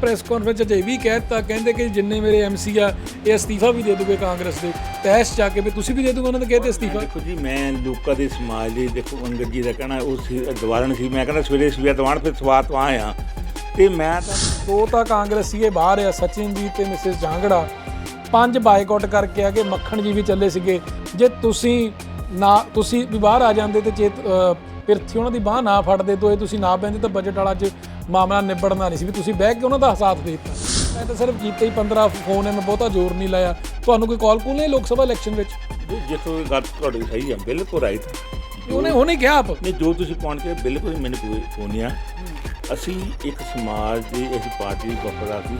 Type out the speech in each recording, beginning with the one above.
Press conference 'ਚ ਇਹ ਵੀ ਕਹਿ ਦਿੱਤਾ ਕਹਿੰਦੇ ਕਿ ਜਿੰਨੇ ਮੇਰੇ ਐਮਸੀ ਆ ਇਹ ਅਸਤੀਫਾ ਵੀ ਦੇ ਦੂਗੇ ਕਾਂਗਰਸ ਦੇ। ਤੈਸ ਜਾ ਕੇ ਵੀ ਤੁਸੀਂ ਵੀ ਦੇ ਦੂਗੇ ਉਹਨਾਂ ਨੇ ਕਹਤੇ ਅਸਤੀਫਾ। ਦੇਖੋ ਜੀ ਮੈਂ ਲੋਕਾਂ ਦੇ ਸਮਾਜ ਲਈ ਦੇਖੋ ਅੰਗਦ ਜੀ ਦਾ ਕਹਿਣਾ ਉਹ ਦਵਾਰਨ ਸੀ ਮੈਂ ਕਹਿੰਦਾ ਸਵੇਰੇ ਸਵੇਰ ਦਵਾਨ ਫਿਰ ਸਵਾਰ ਤੋਂ ਆਇਆ। ਤੇ ਮੈਂ ਤਾਂ ਦੋ ਤਾਂ ਕਾਂਗਰਸੀਏ ਬਾਹਰ ਆ ਸਚਿਨ ਜੀ ਤੇ ਮਿਸਿਸ ਜਾਂਗੜਾ। ਪੰਜ ਬਾਈਕਾਟ ਕਰਕੇ ਆ ਕਿ ਮੱਖਣ ਜੀ ਵੀ ਚੱਲੇ ਸੀਗੇ। ਜੇ ਤੁਸੀਂ ਨਾ ਤੁਸੀਂ ਵੀ ਬਾਹਰ ਆ ਜਾਂਦੇ ਤੇ ਚੇਤ ਪਿਰਥੀ ਉਹਨਾਂ ਦੀ ਬਾਹ ਨਾ ਫੜਦੇ ਤੋਂ ਇਹ ਤੁਸੀਂ ਨਾ ਬੈਂਦੇ ਤਾਂ ਬਜਟ ਵਾਲਾ ਚ ਮਾਮਲਾ ਨਿਬੜਨਾ ਨਹੀਂ ਸੀ ਵੀ ਤੁਸੀਂ ਬਹਿ ਕੇ ਉਹਨਾਂ ਦਾ ਸਾਥ ਦੇ ਦਿੱਤਾ। ਮੈਂ ਤਾਂ ਸਿਰਫ ਕੀਤੇ ਹੀ 15 ਫੋਨ ਹੈ ਮੈਂ ਬਹੁਤਾ ਜ਼ੋਰ ਨਹੀਂ ਲਾਇਆ। ਤੁਹਾਨੂੰ ਕੋਈ ਕਾਲ ਕੂਲ ਨਹੀਂ ਲੋਕ ਸਭਾ ਇਲੈਕਸ਼ਨ ਵਿੱਚ? ਜਿੱਥੋਂ ਗੱਲ ਤੁਹਾਡੀ ਸਹੀ ਹੈ ਬਿਲਕੁਲ ਰਾਈਟ ਉਹਨੇ ਉਹਨੇ ਕਿਹਾ ਆਪ। ਨਹੀਂ ਜੋ ਤੁਸੀਂ ਪਹੁੰਚ ਕੇ ਬਿਲਕੁਲ ਮੈਨੂੰ ਕੋਈ ਫੋਨ ਨਹੀਂ ਆ। ਅਸੀਂ ਇੱਕ ਸਮਾਜ ਦੀ ਇਸ ਪਾਰਟੀ ਦੀ ਵਫਾਦਾਰ ਸੀ।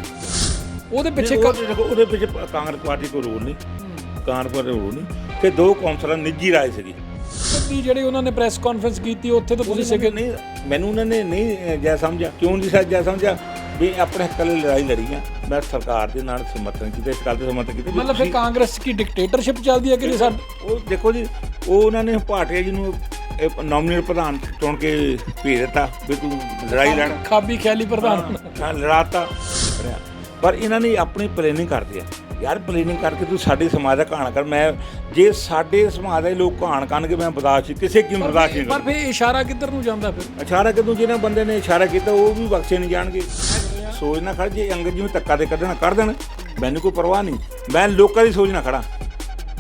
ਉਹਦੇ ਪਿੱਛੇ ਉਹਦੇ ਪਿੱਛੇ ਕਾਂਗਰਸ ਪਾਰਟੀ ਕੋਈ ਰੋਲ ਨਹੀਂ। ਕਾਂਗਰਸ ਪਾਰਟੀ ਰੋਲ ਨਹੀਂ। ਤੇ ਦੋ ਕੌਂਸਲਰ ਨਿੱਜੀ ਰਾਏ ਸੀਗੀ। ਕਦੀ ਜਿਹੜੇ ਉਹਨਾਂ ਨੇ ਪ੍ਰੈਸ ਕਾਨਫਰੰਸ ਕੀਤੀ ਉੱਥੇ ਤਾਂ ਤੁਸੀਂ ਸਿੱਖ ਨਹੀਂ ਮੈਨੂੰ ਉਹਨਾਂ ਨੇ ਨਹੀਂ ਜੈ ਸਮਝਿਆ। ਕਿਉਂ ਨਹੀਂ ਸਾ ਜੈ ਸਮਝਿਆ? ਵੀ ਆਪਣੇ ਹੱਕ ਲਈ ਲੜਾਈ ਲੜੀ ਆ। ਮੈਂ ਸਰਕਾਰ ਦੇ ਨਾਲ ਸਮਰਥਨ ਕੀਤਾ ਇਸ ਗੱਲ ਤੇ ਸਮਰਥਨ ਕੀਤਾ। ਮਤਲਬ ਫਿਰ ਕਾਂਗਰਸ ਕੀ ਡਿਕਟੇਟਰਸ਼ਿਪ ਚੱਲਦੀ ਹੈ ਕਿ ਸਾਡੇ ਉਹ ਦੇਖੋ ਜੀ ਉਹ ਉਹਨਾਂ ਨੇ ਭਾਟਿਆ ਜੀ ਨੂੰ ਨੋਮੀਨੇਟ ਪ੍ਰਧਾਨ ਚੁਣ ਕੇ ਭੇਜ ਦਿੱਤਾ ਵੀ ਤੂੰ ਲੜਾਈ ਲੜ। ਖਾਬੀ ਖਿਆਲੀ ਪ੍ਰਧਾਨ। ਹਾਂ ਲੜਾਤਾ। ਪਰ ਇਹਨਾਂ ਨੇ ਆਪਣੀ ਪਲੈਨਿੰਗ ਕਰਦੇ ਆ। ਯਾਰ ਪਲੈਨਿੰਗ ਕਰਕੇ ਤੂੰ ਸਾਡੇ ਸਮਾਜ ਦਾ ਕਹਾਣ ਕਰ। ਮੈਂ ਜੇ ਸਾਡੇ ਸਮਾਜ ਦੇ ਲੋਕ ਕਹਾਣ ਕਰਨਗੇ ਮੈਂ ਬਰਦਾਸ਼ਤ ਕਿਸੇ ਕੀ ਬਰਦਾਸ਼ਤ ਨਹੀਂ ਪਰ ਫਿਰ ਇਸ਼ਾਰਾ ਕਿੱਧਰ ਨੂੰ ਜਾਂਦਾ ਫਿਰ? ਇਸ਼ਾਰਾ ਕਿਦੋਂ ਜਿਹਨਾਂ ਬੰਦੇ ਨੇ ਇਸ਼ਾਰਾ ਕੀਤਾ ਉਹ ਵੀ ਬਖਸ਼ੇ ਨਹੀਂ ਜਾਣਗੇ। ਸੋਚ ਨਾ ਖੜ ਜੇ ਅੰਗਦ ਜੀ ਨੂੰ ਧੱਕਾ ਦੇ ਕੱਢਣਾ ਕਰ ਦੇਣ। ਮੈਨੂੰ ਕੋਈ ਪਰਵਾਹ ਨਹੀਂ। ਮੈਂ ਲੋਕਾਂ ਦੀ ਸੋਚ ਨਾ ਖੜਾ।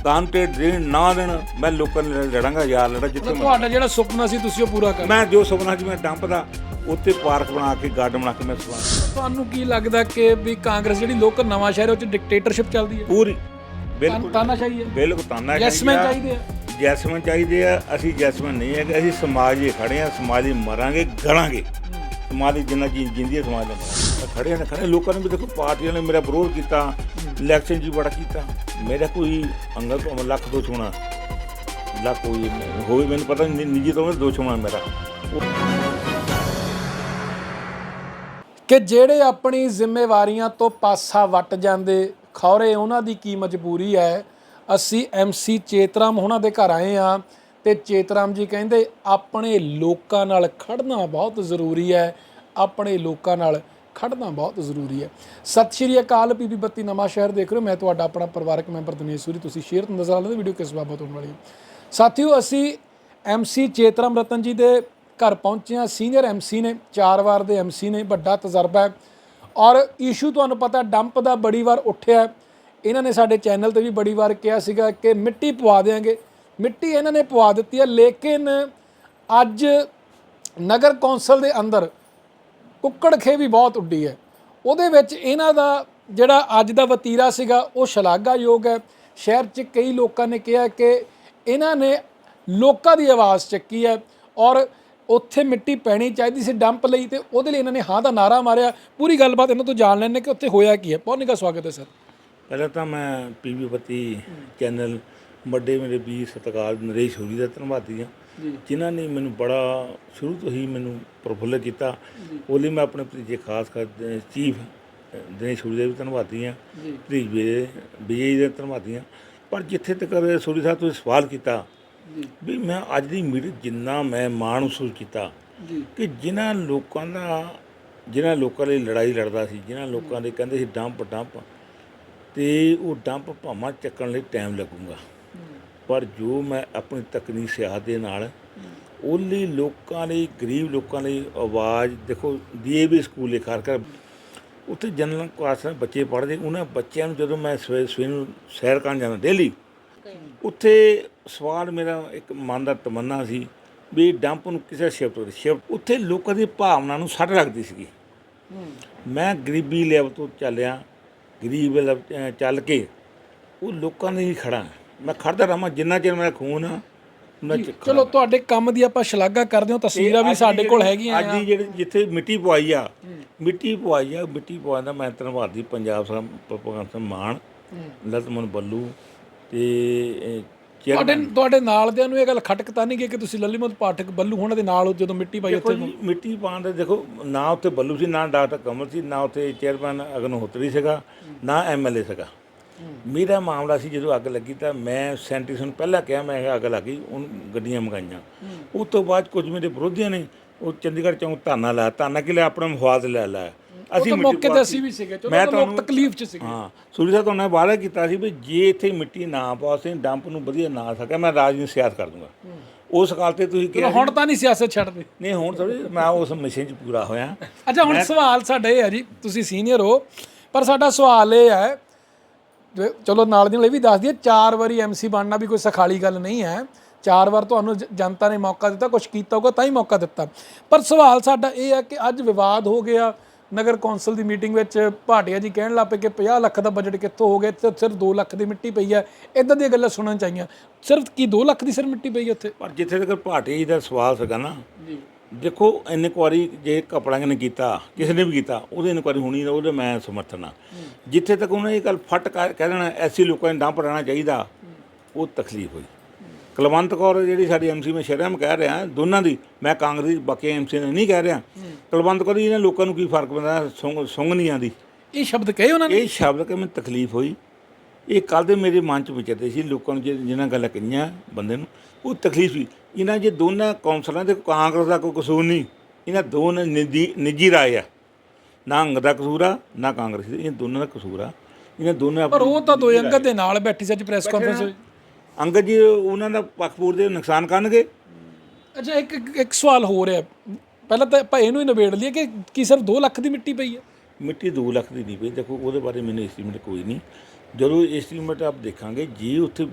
ਕਾਨ ਤੇ ਦੇਣ ਨਾ ਦੇਣ ਮੈਂ ਲੋਕਾਂ ਨਾਲ ਲੜਾਂਗਾ ਯਾਰ ਲੜਾ ਜਿੱਥੇ ਤੁਹਾਡਾ ਜਿਹੜਾ ਸੁਪਨਾ ਸੀ ਤੁਸੀਂ ਉਹ ਪੂਰਾ ਕਰ ਮੈਂ ਜੋ ਸੁਪਨਾ ਸੀ ਮੈਂ ਡੰਪ ਦਾ। ਉੱਥੇ ਪਾਰਕ ਬਣਾ ਕੇ ਗਾਰਡਨ ਬਣਾ ਕੇ ਮੈਂ ਸੁਪਨਾ ਤੁਹਾਨੂੰ ਕੀ ਲੱਗਦਾ ਕਿ ਵੀ ਕਾਂਗਰਸ ਜਿਹੜੀ ਲੋਕ ਨਵਾਂ ਸ਼ਹਿਰ ਉਹ ਚ ਡਿਕਟੇਟਰਸ਼ਿਪ ਚੱਲਦੀ ਹੈ? ਪੂਰੀ ਬਿਲਕੁਲ। ਤਾਨਾਸ਼ਾਹੀ ਹੈ। ਬਿਲਕੁਲ ਤਾਨਾ ਯੈਸਮੈਨ ਚਾਹੀਦੇ ਆ। ਜੈਸਮਨ ਚਾਹੀਦੇ ਆ। ਅਸੀਂ ਜੈਸਮਨ ਨਹੀਂ ਹੈਗੇ। ਅਸੀਂ ਸਮਾਜ ਲਈ ਖੜੇ ਆ ਸਮਾਜ ਲਈ ਮਰਾਂਗੇ ਗਲਾਂਗੇ। ਸਮਾਜ ਲਈ ਜਿੰਨਾ ਚੀਜ਼ ਜਿੰਦੀ ਹੈ ਸਮਾਜ ਮਰਾਂਗੇ। ਖੜੇ ਨੇ ਖੜੇ ਲੋਕਾਂ ਨੇ ਵੀ ਦੇਖੋ ਪਾਰਟੀਆਂ ਨੇ ਮੇਰਾ ਵਿਰੋਧ ਕੀਤਾ। ਇਲੈਕਸ਼ਨ ਵੀ ਬੜਾ ਕੀਤਾ। ਮੇਰਾ ਕੋਈ ਅੰਗਲ ਤੋਂ ਲੱਖ ਦੋ ਛੋਣਾ ਲੱਖ ਕੋਈ ਹੋਵੇ ਮੈਨੂੰ ਪਤਾ ਨਹੀਂ ਨਿੱਜੀ ਤੋਂ ਦੋ ਛੋਣਾ ਮੇਰਾ। ਕਿ ਜਿਹੜੇ ਆਪਣੀ ਜ਼ਿੰਮੇਵਾਰੀਆਂ ਤੋਂ ਪਾਸਾ ਵੱਟ ਜਾਂਦੇ, ਖੌਰੇ ਉਹਨਾਂ ਦੀ ਕੀ ਮਜਬੂਰੀ ਹੈ? ਅਸੀਂ ਐਮਸੀ ਚੇਤਰਾਮ ਉਹਨਾਂ ਦੇ ਘਰ ਆਏ ਆ ਤੇ ਚੇਤਰਾਮ ਜੀ ਕਹਿੰਦੇ, ਆਪਣੇ ਲੋਕਾਂ ਨਾਲ ਖੜਨਾ ਬਹੁਤ ਜ਼ਰੂਰੀ ਹੈ। ਆਪਣੇ ਲੋਕਾਂ ਨਾਲ ਖੜਨਾ ਬਹੁਤ ਜ਼ਰੂਰੀ ਹੈ। ਸਤਿ ਸ਼੍ਰੀ ਅਕਾਲ ਪੀਪੀ ਬੱਤੀ ਨਵਾਂ ਸ਼ਹਿਰ ਦੇਖ ਰਹੇ ਹੋ। ਮੈਂ ਤੁਹਾਡਾ ਆਪਣਾ ਪਰਿਵਾਰਕ ਮੈਂਬਰ ਦਿਨੇਸ਼ ਸੂਰੀ। ਤੁਸੀਂ ਸ਼ੇਅਰ ਤੋਂ ਨਜ਼ਰ ਆ ਲੈਂਦੇ ਵੀਡੀਓ ਕਿਸ ਬਾਬਤ ਹੋਣ ਵਾਲੀ ਹੈ? ਸਾਥੀਓ, ਅਸੀਂ ਐਮਸੀ ਚੇਤਰਾਮ ਰਤਨ ਜੀ ਦੇ ਘਰ ਪਹੁੰਚਿਆ ਹਾਂ ਸੀਨੀਅਰ ਐਮਸੀ ਨੇ, ਚਾਰ ਵਾਰ ਦੇ ਐਮਸੀ ਨੇ, ਵੱਡਾ ਤਜਰਬਾ ਹੈ। ਔਰ ਇਸ਼ੂ ਤੁਹਾਨੂੰ ਪਤਾ ਡੰਪ ਦਾ ਬੜੀ ਵਾਰ ਉੱਠਿਆ ਇਹਨਾਂ ਨੇ ਸਾਡੇ ਚੈਨਲ ਤੇ ਵੀ ਬੜੀ ਵਾਰ ਕਿਹਾ ਸੀਗਾ ਕਿ ਮਿੱਟੀ ਪਵਾ ਦੇਾਂਗੇ ਮਿੱਟੀ ਇਹਨਾਂ ਨੇ ਪਵਾ ਦਿੱਤੀ ਹੈ, ਲੇਕਿਨ ਅੱਜ ਨਗਰ ਕੌਂਸਲ ਦੇ ਅੰਦਰ ਕੁੱਕੜ ਖੇ ਵੀ ਬਹੁਤ ਉੱਡੀ ਹੈ। ਉਹਦੇ ਵਿੱਚ ਇਹਨਾਂ ਦਾ ਜਿਹੜਾ ਅੱਜ ਦਾ ਵਤੀਰਾ ਸੀਗਾ, ਉਹ ਸ਼ਲਾਘਾਯੋਗ ਹੈ। ਸ਼ਹਿਰ 'ਚ ਕਈ ਲੋਕਾਂ ਨੇ ਕਿਹਾ ਕਿ ਇਹਨਾਂ ਨੇ ਲੋਕਾਂ ਦੀ ਆਵਾਜ਼ ਚੱਕੀ ਹੈ। ਔਰ ਉੱਥੇ ਮਿੱਟੀ ਪੈਣੀ ਚਾਹੀਦੀ ਸੀ ਡੰਪ ਲਈ ਤੇ ਉਹਦੇ ਲਈ ਇਹਨਾਂ ਨੇ ਹਾਂ ਦਾ ਨਾਰਾ ਮਾਰਿਆ। ਪੂਰੀ ਗੱਲਬਾਤ ਇਹਨਾਂ ਤੋਂ ਜਾਣ ਲੈਣੇ ਕਿ ਉੱਥੇ ਹੋਇਆ ਕੀ ਹੈ। ਬਹੁਤ ਨਿੱਘਾ ਸਵਾਗਤ ਹੈ ਸਰ। ਪਹਿਲਾਂ ਤਾਂ ਮੈਂ ਪੀਵੀ ਬੱਤੀ ਚੈਨਲ ਵੱਡੇ ਮੇਰੇ ਵੀਰ ਸਤਿਕਾਰ ਨਰੇਸ਼ ਹੋਰੀ ਦਾ ਧੰਨਵਾਦੀ ਹਾਂ। ਜਿਨ੍ਹਾਂ ਨੇ ਮੈਨੂੰ ਬੜਾ ਸ਼ੁਰੂ ਤੋਂ ਹੀ ਮੈਨੂੰ ਪ੍ਰਫੁੱਲ ਕੀਤਾ। ਉਹ ਲਈ ਮੈਂ ਆਪਣੇ ਭਤੀਜੇ ਖਾਸ ਕਰ ਚੀਫ ਦਿਨੇਸ਼ ਹੋਰੀ ਦਾ ਵੀ ਧੰਨਵਾਦੀ ਹਾਂ। ਭਤੀਜ ਵਿਜੇ ਦਾ ਧੰਨਵਾਦੀ ਹਾਂ। ਪਰ ਜਿੱਥੇ ਤੱਕ ਸੋਰੀ ਸਾਹਿਬ ਤੁਸੀਂ ਸਵਾਲ ਕੀਤਾ ਵੀ ਮੈਂ ਅੱਜ ਦੀ ਮੀਟਿੰਗ ਜਿੰਨਾ ਮੈਂ ਮਾਣ ਮਹਿਸੂਸ ਕੀਤਾ ਕਿ ਜਿਨ੍ਹਾਂ ਲੋਕਾਂ ਦਾ ਜਿਨ੍ਹਾਂ ਲੋਕਾਂ ਲਈ ਲੜਾਈ ਲੜਦਾ ਸੀ ਜਿਨ੍ਹਾਂ ਲੋਕਾਂ ਦੇ ਕਹਿੰਦੇ ਸੀ ਡੰਪ ਡੰਪ ਤੇ ਉਹ ਡੰਪ ਭਾਵਾਂ ਚੱਕਣ ਲਈ ਟਾਈਮ ਲੱਗੂਗਾ। ਪਰ ਜੋ ਮੈਂ ਆਪਣੀ ਤਕਨੀਕ ਸਿਆਹਤ ਦੇ ਨਾਲ ਉਹਲੀ ਲੋਕਾਂ ਲਈ ਗਰੀਬ ਲੋਕਾਂ ਲਈ ਆਵਾਜ਼ ਦੇਖੋ ਡੀਏਵੀ ਸਕੂਲ ਦੇ ਖਾਰ ਕਰ ਉੱਥੇ ਜਨਰਲ ਕਲਾਸ ਦੇ ਬੱਚੇ ਪੜ੍ਹਦੇ ਉਹਨਾਂ ਬੱਚਿਆਂ ਨੂੰ ਜਦੋਂ ਮੈਂ ਸਵੇਰ ਸਵੇਰ ਨੂੰ ਸੈਰ ਕਰਨ ਜਾਂਦਾ ਡੇਲੀ ਉੱਥੇ ਸਵਾਲ ਮੇਰਾ ਇੱਕ ਮਨ ਦਾ ਤਮੰਨਾ ਸੀ ਵੀ ਡੰਪ ਨੂੰ ਕਿਸੇ ਸ਼ਿਫਟ ਕਰੇ ਸ਼ਿਫਟ ਉੱਥੇ ਲੋਕਾਂ ਦੀ ਭਾਵਨਾ ਨੂੰ ਸੱਟ ਲੱਗਦੀ ਸੀਗੀ। ਮੈਂ ਗਰੀਬੀ ਲੈਵਲ ਤੋਂ ਚੱਲਿਆ ਗਰੀਬ ਲੈਵਲ ਚੱਲ ਕੇ ਉਹ ਲੋਕਾਂ ਦੇ ਹੀ ਖੜਾ। ਮੈਂ ਖੜਦਾ ਰਹਾਂ ਜਿੰਨਾ ਚਿਰ ਮੇਰਾ ਖੂਨ ਆ ਚਲੋ ਤੁਹਾਡੇ ਕੰਮ ਦੀ ਆਪਾਂ ਸ਼ਲਾਘਾ ਕਰਦੇ ਹਾਂ ਤਸਵੀਰਾਂ ਵੀ ਸਾਡੇ ਕੋਲ ਹੈਗੀਆਂ ਅੱਜ ਜਿਹੜੀ ਜਿੱਥੇ ਮਿੱਟੀ ਪਵਾਈ ਆ ਮਿੱਟੀ ਪਵਾਈ ਆ ਮਿੱਟੀ ਪਵਾਉਣ ਦਾ ਮੈਂ ਧੰਨਵਾਦੀ ਪੰਜਾਬ ਸਾਹਿਬ ਭਗਵੰਤ ਮਾਨ ਲਤਮਨ ਬੱਲੂ ਤੇ ਤੁਹਾਡੇ ਤੁਹਾਡੇ ਨਾਲ ਦਿਆਂ ਨੂੰ ਇਹ ਗੱਲ ਖਟਕ ਤਾਂ ਨਹੀਂ ਗਈ ਕਿ ਤੁਸੀਂ ਲੱਲੀਮਤ ਪਾਠਕ ਬੱਲੂ ਹੋਣਾ ਦੇ ਨਾਲ ਜਦੋਂ ਮਿੱਟੀ ਪਾਈ ਦੇਖੋ ਉੱਥੇ ਜੀ ਮਿੱਟੀ ਪਾਉਣ ਦੇ ਦੇਖੋ ਨਾ ਉੱਥੇ ਬੱਲੂ ਸੀ ਨਾ ਡਾਕਟਰ ਕਮਲ ਸੀ ਨਾ ਉੱਥੇ ਚੇਅਰਮੈਨ ਅਗਨਹੋਤਰੀ ਸੀਗਾ ਨਾ ਐਮਐਲਏ ਸੀਗਾ। ਮੇਰਾ ਮਾਮਲਾ ਸੀ ਜਦੋਂ ਅੱਗ ਲੱਗੀ ਤਾਂ ਮੈਂ ਸੈਂਟਿਸ ਨੂੰ ਪਹਿਲਾਂ ਕਿਹਾ ਮੈਂ ਕਿਹਾ ਅੱਗ ਲੱਗੀ ਉਹ ਗੱਡੀਆਂ ਮੰਗਾਈਆਂ। ਉਸ ਤੋਂ ਬਾਅਦ ਕੁਝ ਮੇਰੇ ਵਿਰੋਧੀਆਂ ਨੇ ਉਹ ਚੰਡੀਗੜ੍ਹ ਚੌਂਕ ਧਰਨਾ ਲਾਇਆ। ਧਰਨਾ ਕਿ ਲਿਆ? ਆਪਣਾ ਮਫਾਦ ਲੈ ਲਾਇਆ ਮਿੱਟੀ ਮੌਕੇ ਤੇ। ਅਸੀਂ ਵੀ ਸੀਗੇ ਚਲੋ ਲੋਕ ਤੁਹਾਨੂੰ- ਤਕਲੀਫ 'ਚ ਸੀਗੇ। ਹਾਂ ਸੂਰੀ ਸਾਹਿਬ ਤੁਹਾਨੂੰ ਵਾਅਦਾ ਕੀਤਾ ਸੀ ਵੀ ਜੇ ਇੱਥੇ ਮਿੱਟੀ ਨਾ ਪਾਸੇ ਡੰਪ ਨੂੰ ਵਧੀਆ ਨਾ ਸਕਿਆ ਮੈਂ ਰਾਜਨੀਤੀ ਸਿਆਸਤ ਕਰ ਦੂੰਗਾ। ਉਸ ਗੱਲ ਤੇ ਤੁਸੀਂ ਕਿਹਾ ਹੁਣ ਤਾਂ ਨਹੀਂ ਸਿਆਸਤ ਛੱਡਦੇ। ਨਹੀਂ ਹੁਣ ਥੋੜੀ ਮੈਂ ਉਸ ਮਿਸ਼ਨ 'ਚ ਪੂਰਾ ਹੋਇਆ। ਅੱਛਾ ਹੁਣ ਸਵਾਲ ਸਾਡਾ ਇਹ ਹੈ ਜੀ ਤੁਸੀਂ ਸੀਨੀਅਰ ਹੋ ਪਰ ਸਾਡਾ ਸਵਾਲ ਇਹ ਹੈ ਚਲੋ ਨਾਲ ਦੀ ਨਾਲ ਇਹ ਵੀ ਦੱਸ ਦਈਏ ਚਾਰ ਵਾਰੀ ਐਮਸੀ ਬਣਨਾ ਵੀ ਕੋਈ ਸਖਾਲੀ ਗੱਲ ਨਹੀਂ ਹੈ। ਚਾਰ ਵਾਰ ਤੁਹਾਨੂੰ ਜਨਤਾ ਨੇ ਮੌਕਾ ਦਿੱਤਾ ਕੁਝ ਕੀਤਾ ਹੋਊਗਾ ਤਾਂ ਹੀ ਮੌਕਾ ਦਿੱਤਾ। ਪਰ ਸਵਾਲ ਸਾਡਾ ਇਹ ਹੈ ਕਿ ਅੱਜ ਵਿਵਾਦ ਹੋ ਗਿਆ ਨਗਰ ਕੌਂਸਲ ਦੀ ਮੀਟਿੰਗ ਵਿੱਚ ਭਾਟੀਆ ਜੀ ਕਹਿਣ ਲੱਪੇ ਕਿ 50 ਲੱਖ ਦਾ ਬਜਟ ਕਿੱਥੋਂ ਹੋ ਗਿਆ ਤੇ ਸਿਰਫ 2 ਲੱਖ ਦੀ ਮਿੱਟੀ ਪਈ ਹੈ। ਇਦਾਂ ਦੀਆਂ ਗੱਲਾਂ ਸੁਣਨ ਚਾਹੀਆਂ ਸਿਰਫ ਕੀ 2 ਲੱਖ ਦੀ ਸਿਰ ਮਿੱਟੀ ਪਈ ਉੱਥੇ? ਪਰ ਜਿੱਥੇ ਤੱਕ ਭਾਟੀਆ ਜੀ ਦਾ ਸਵਾਲ ਸੀਗਾ ਨਾ ਜੀ। ਦੇਖੋ ਇਨਕੁਆਰੀ ਜੇ ਕਪੜਾਂ ਨੇ ਕੀਤਾ ਕਿਸੇ ਨੇ ਵੀ ਕੀਤਾ ਉਹਦੀ ਇਨਕੁਆਰੀ ਹੋਣੀ ਤਾਂ ਉਹਦੇ ਮੈਂ ਸਮਰਥਨ ਆ। ਜਿੱਥੇ ਤੱਕ ਉਹਨਾਂ ਇਹ ਗੱਲ ਫਟ ਕਹਿ ਦੇਣਾ ਐਸੀ ਲੋਕਾਂ ਨੂੰ ਡੰਪ ਰਹਿਣਾ ਚਾਹੀਦਾ ਉਹ ਤਕਲੀਫ ਹੋਈ। ਕੁਲਵੰਤ ਕੌਰ ਜਿਹੜੀ ਸਾਡੀ ਐਮਸੀ ਮੈਂ ਸ਼ਰਮ ਕਹਿ ਰਿਹਾ ਦੋਨਾਂ ਦੀ ਮੈਂ ਕਾਂਗਰਸ ਬਾਕੀ ਐਮਸੀ ਨੇ ਨਹੀਂ ਕਹਿ ਰਿਹਾ। ਕੁਲਵੰਤ ਕੌਰ ਜੀ ਇਹਨਾਂ ਲੋਕਾਂ ਨੂੰ ਕੀ ਫ਼ਰਕ ਪੈਂਦਾ ਸੁੰਗ ਨਹੀਂ ਆਂਦੀ ਇਹ ਸ਼ਬਦ ਕਹੇ ਉਹਨਾਂ ਨੇ? ਇਹ ਸ਼ਬਦ ਕਿ ਮੈਨੂੰ ਤਕਲੀਫ ਹੋਈ। ਇਹ ਕੱਲ ਦੇ ਮੇਰੇ ਮਨ ਚ ਵਿਚਰਦੇ ਸੀ ਲੋਕਾਂ ਨੂੰ ਜਿ- ਜਿਨ੍ਹਾਂ ਗੱਲ ਕਹੀਆਂ ਬੰਦੇ ਨੂੰ ਉਹ ਤਕਲੀਫ ਸੀ। ਇਹਨਾਂ ਜੇ ਦੋਨਾਂ ਕੌਂਸਲਰਾਂ ਦੇ ਕਾਂਗਰਸ ਦਾ ਕੋਈ ਕਸੂਰ ਨਹੀਂ ਇਹਨਾਂ ਦੋਨਾਂ ਨਿੱਜੀ ਰਾਏ ਆ। ਨਾ ਅੰਗ ਦਾ ਕਸੂਰ ਆ ਨਾ ਕਾਂਗਰਸ ਦਾ ਇਹ ਦੋਨਾਂ ਦਾ ਕਸੂਰ ਆ। ਇਹਨਾਂ ਦੋਨਾਂ ਪਰ ਉਹ ਤਾਂ ਦੋ ਅੰਗਦ ਦੇ ਨਾਲ ਬੈਠੀ ਸੀ ਅੱਜ ਪ੍ਰੈਸ ਕਾਨਫਰੰਸ ਅੰਗਦ ਜੀ ਉਹਨਾਂ ਦਾ ਪੱਖਪੂਰ ਦੇ ਨੁਕਸਾਨ ਕਰਨਗੇ? ਅੱਛਾ ਇੱਕ ਇੱਕ- ਸਵਾਲ ਹੋ। ਰਿਹਾ ਪਹਿਲਾਂ ਤਾਂ ਆਪਾਂ ਇਹਨੂੰ ਹੀ ਨਿਬੇੜ ਲਈਏ ਕਿ ਕੀ ਸਿਰਫ 2 ਲੱਖ ਦੀ ਮਿੱਟੀ ਪਈ ਹੈ? ਮਿੱਟੀ 2 ਲੱਖ ਦੀ ਨਹੀਂ ਪਈ। ਦੇਖੋ ਉਹਦੇ ਬਾਰੇ ਮੈਨੂੰ ਐਸਟੀਮੇਟ ਕੋਈ ਨਹੀਂ। ਜਦੋਂ ਐਸਟੀਮੇਟ ਆਪ ਦੇਖਾਂਗੇ ਜੇ ਉੱਥੇ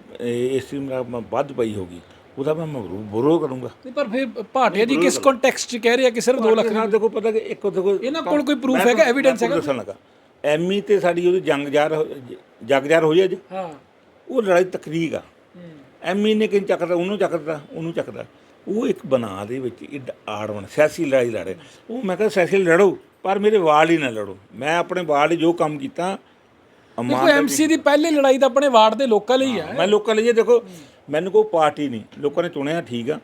ਐਸਟੀਮੇਟ ਵੱਧ ਪਈ ਹੋਗੀ ਉਹਦਾ ਮੈਂ ਬਰੋ ਕਰੂੰਗਾ। ਨਹੀਂ ਪਰ ਫਿਰ ਭਾਟੀਆ ਜੀ ਕਿਸ ਕੰਟੈਕਸਟ 'ਚ ਕਹਿ ਰਹੇ ਕਿ ਸਿਰਫ 2 ਲੱਖ ਨਾਲ ਦੇਖੋ ਪਤਾ ਕਿ ਇੱਕ ਦੇਖੋ ਇਹਨਾਂ ਕੋਲ ਕੋਈ proof ਹੈਗਾ, evidence ਹੈਗਾ? ਦੱਸਣ ਲੱਗਾ। ਐਮੀ ਤੇ ਸਾਡੀ ਉਹਦੀ ਜੰਗ ਜਾਰ ਜਗਜਾਰ ਹੋਈ ਅੱਜ ਹਾਂ। ਉਹ ਲੜਾਈ ਤਕਰੀਕ ਆ। ਐਮੀ ਨੇ ਕਿਨ ਚੱਕਦਾ ਉਹਨੂੰ ਚੱਕਦਾ ਉਹਨੂੰ ਚੱਕਦਾ। ਉਹ ਇੱਕ ਬਣਾ ਦੇ ਵਿੱਚ ਇੱਡ ਆੜਵਣ ਸਿਆਸੀ ਲੜਾਈ ਲੜੇ ਉਹ ਮੈਂ ਕਿਹਾ ਸਿਆਸੀ ਲੜੋ ਪਰ ਮੇਰੇ ਵਾਲ ਹੀ ਨਾ ਲੜੋ। ਮੈਂ ਆਪਣੇ ਵਾਲ ਲਈ ਜੋ ਕੰਮ ਕੀਤਾ ਦੇਖੋ ਐਮਸੀ ਦੀ ਪਹਿਲੀ ਲੜਾਈ ਤਾਂ ਆਪਣੇ ਵਾਰਡ ਦੇ ਲੋਕਾਂ ਲਈ ਹੈ ਮੈਂ ਲੋਕਾਂ ਲਈ ਦੇਖੋ ਮੈਨੂੰ ਕੋਈ ਪਾਰਟੀ ਨਹੀਂ। ਲੋਕਾਂ ਨੇ ਚੁਣਿਆ ਠੀਕ ਆ।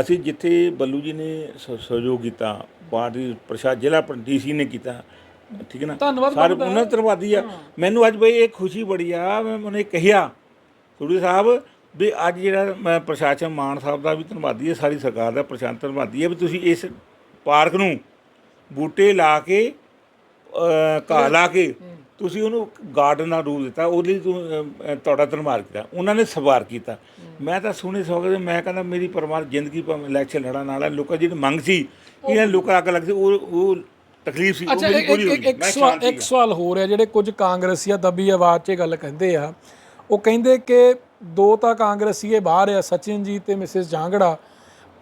ਅਸੀਂ ਜਿੱਥੇ ਬੱਲੂ ਜੀ ਨੇ ਸਹਿਯੋਗ ਕੀਤਾ ਪਾਰਟੀ ਪ੍ਰਸ਼ਾਦ ਜ਼ਿਲ੍ਹਾ ਡੀਸੀ ਨੇ ਕੀਤਾ ਠੀਕ ਹੈ ਨਾ? ਧੰਨਵਾਦ ਸਾਰੇ ਉਹਨਾਂ ਧੰਨਵਾਦੀ ਆ। ਮੈਨੂੰ ਅੱਜ ਬਈ ਇਹ ਖੁਸ਼ੀ ਬੜੀ ਆ ਮੈਂ ਉਹਨੇ ਕਿਹਾ ਸੂਰੀ ਸਾਹਿਬ ਵੀ ਅੱਜ ਜਿਹੜਾ ਮੈਂ ਪ੍ਰਸ਼ਾਸਨ ਮਾਨ ਸਾਹਿਬ ਦਾ ਵੀ ਧੰਨਵਾਦੀ ਹੈ ਸਾਰੀ ਸਰਕਾਰ ਦਾ ਪ੍ਰਸ਼ਾਸਨ ਧੰਨਵਾਦੀ ਹੈ ਵੀ ਤੁਸੀਂ ਇਸ ਪਾਰਕ ਨੂੰ ਬੂਟੇ ਲਾ ਕੇ ਘਾਹ ਲਾ ਕੇ ਤੁਸੀਂ ਉਹਨੂੰ ਗਾਰਡਨ ਦਾ ਰੂਪ ਦਿੱਤਾ ਉਹਦੇ ਲਈ ਤੁਹਾਡਾ ਧੰਨਵਾਦ ਕੀਤਾ। ਉਹਨਾਂ ਨੇ ਸਵਾਰ ਕੀਤਾ। ਮੈਂ ਤਾਂ ਸੁਣੇ ਸੋਗਦੇ ਮੈਂ ਕਹਿੰਦਾ ਮੇਰੀ ਪਰਮਾਰ ਜ਼ਿੰਦਗੀ ਭਾਵੇਂ ਇਲੈਕਸ਼ਨ ਲੜਨ ਵਾਲਾ ਲੋਕਾਂ ਦੀ ਜਿਹੜੀ ਮੰਗ ਸੀ ਇਹਨਾਂ ਲੋਕਾਂ ਅੱਗ ਲੱਗ ਸੀ ਉਹ ਉਹ ਤਕਲੀਫ ਸੀ ਉਹ ਮੇਰੀ ਪੂਰੀ ਹੋ ਗਈ ਇੱਕ ਸਵਾਲ ਇੱਕ ਸੀਗਾ। ਸਵਾਲ ਹੋ ਰਿਹਾ ਜਿਹੜੇ ਕੁਝ ਕਾਂਗਰਸੀ ਆ ਦੱਬੀ ਆਵਾਜ਼ 'ਚ ਗੱਲ ਕਹਿੰਦੇ ਆ ਉਹ ਕਹਿੰਦੇ ਕਿ ਦੋ ਤਾਂ ਕਾਂਗਰਸੀਏ ਬਾਹਰ ਆ ਸਚਿਨ ਜੀ ਤੇ ਮਿਸਿਸ ਜਾਂਗੜਾ।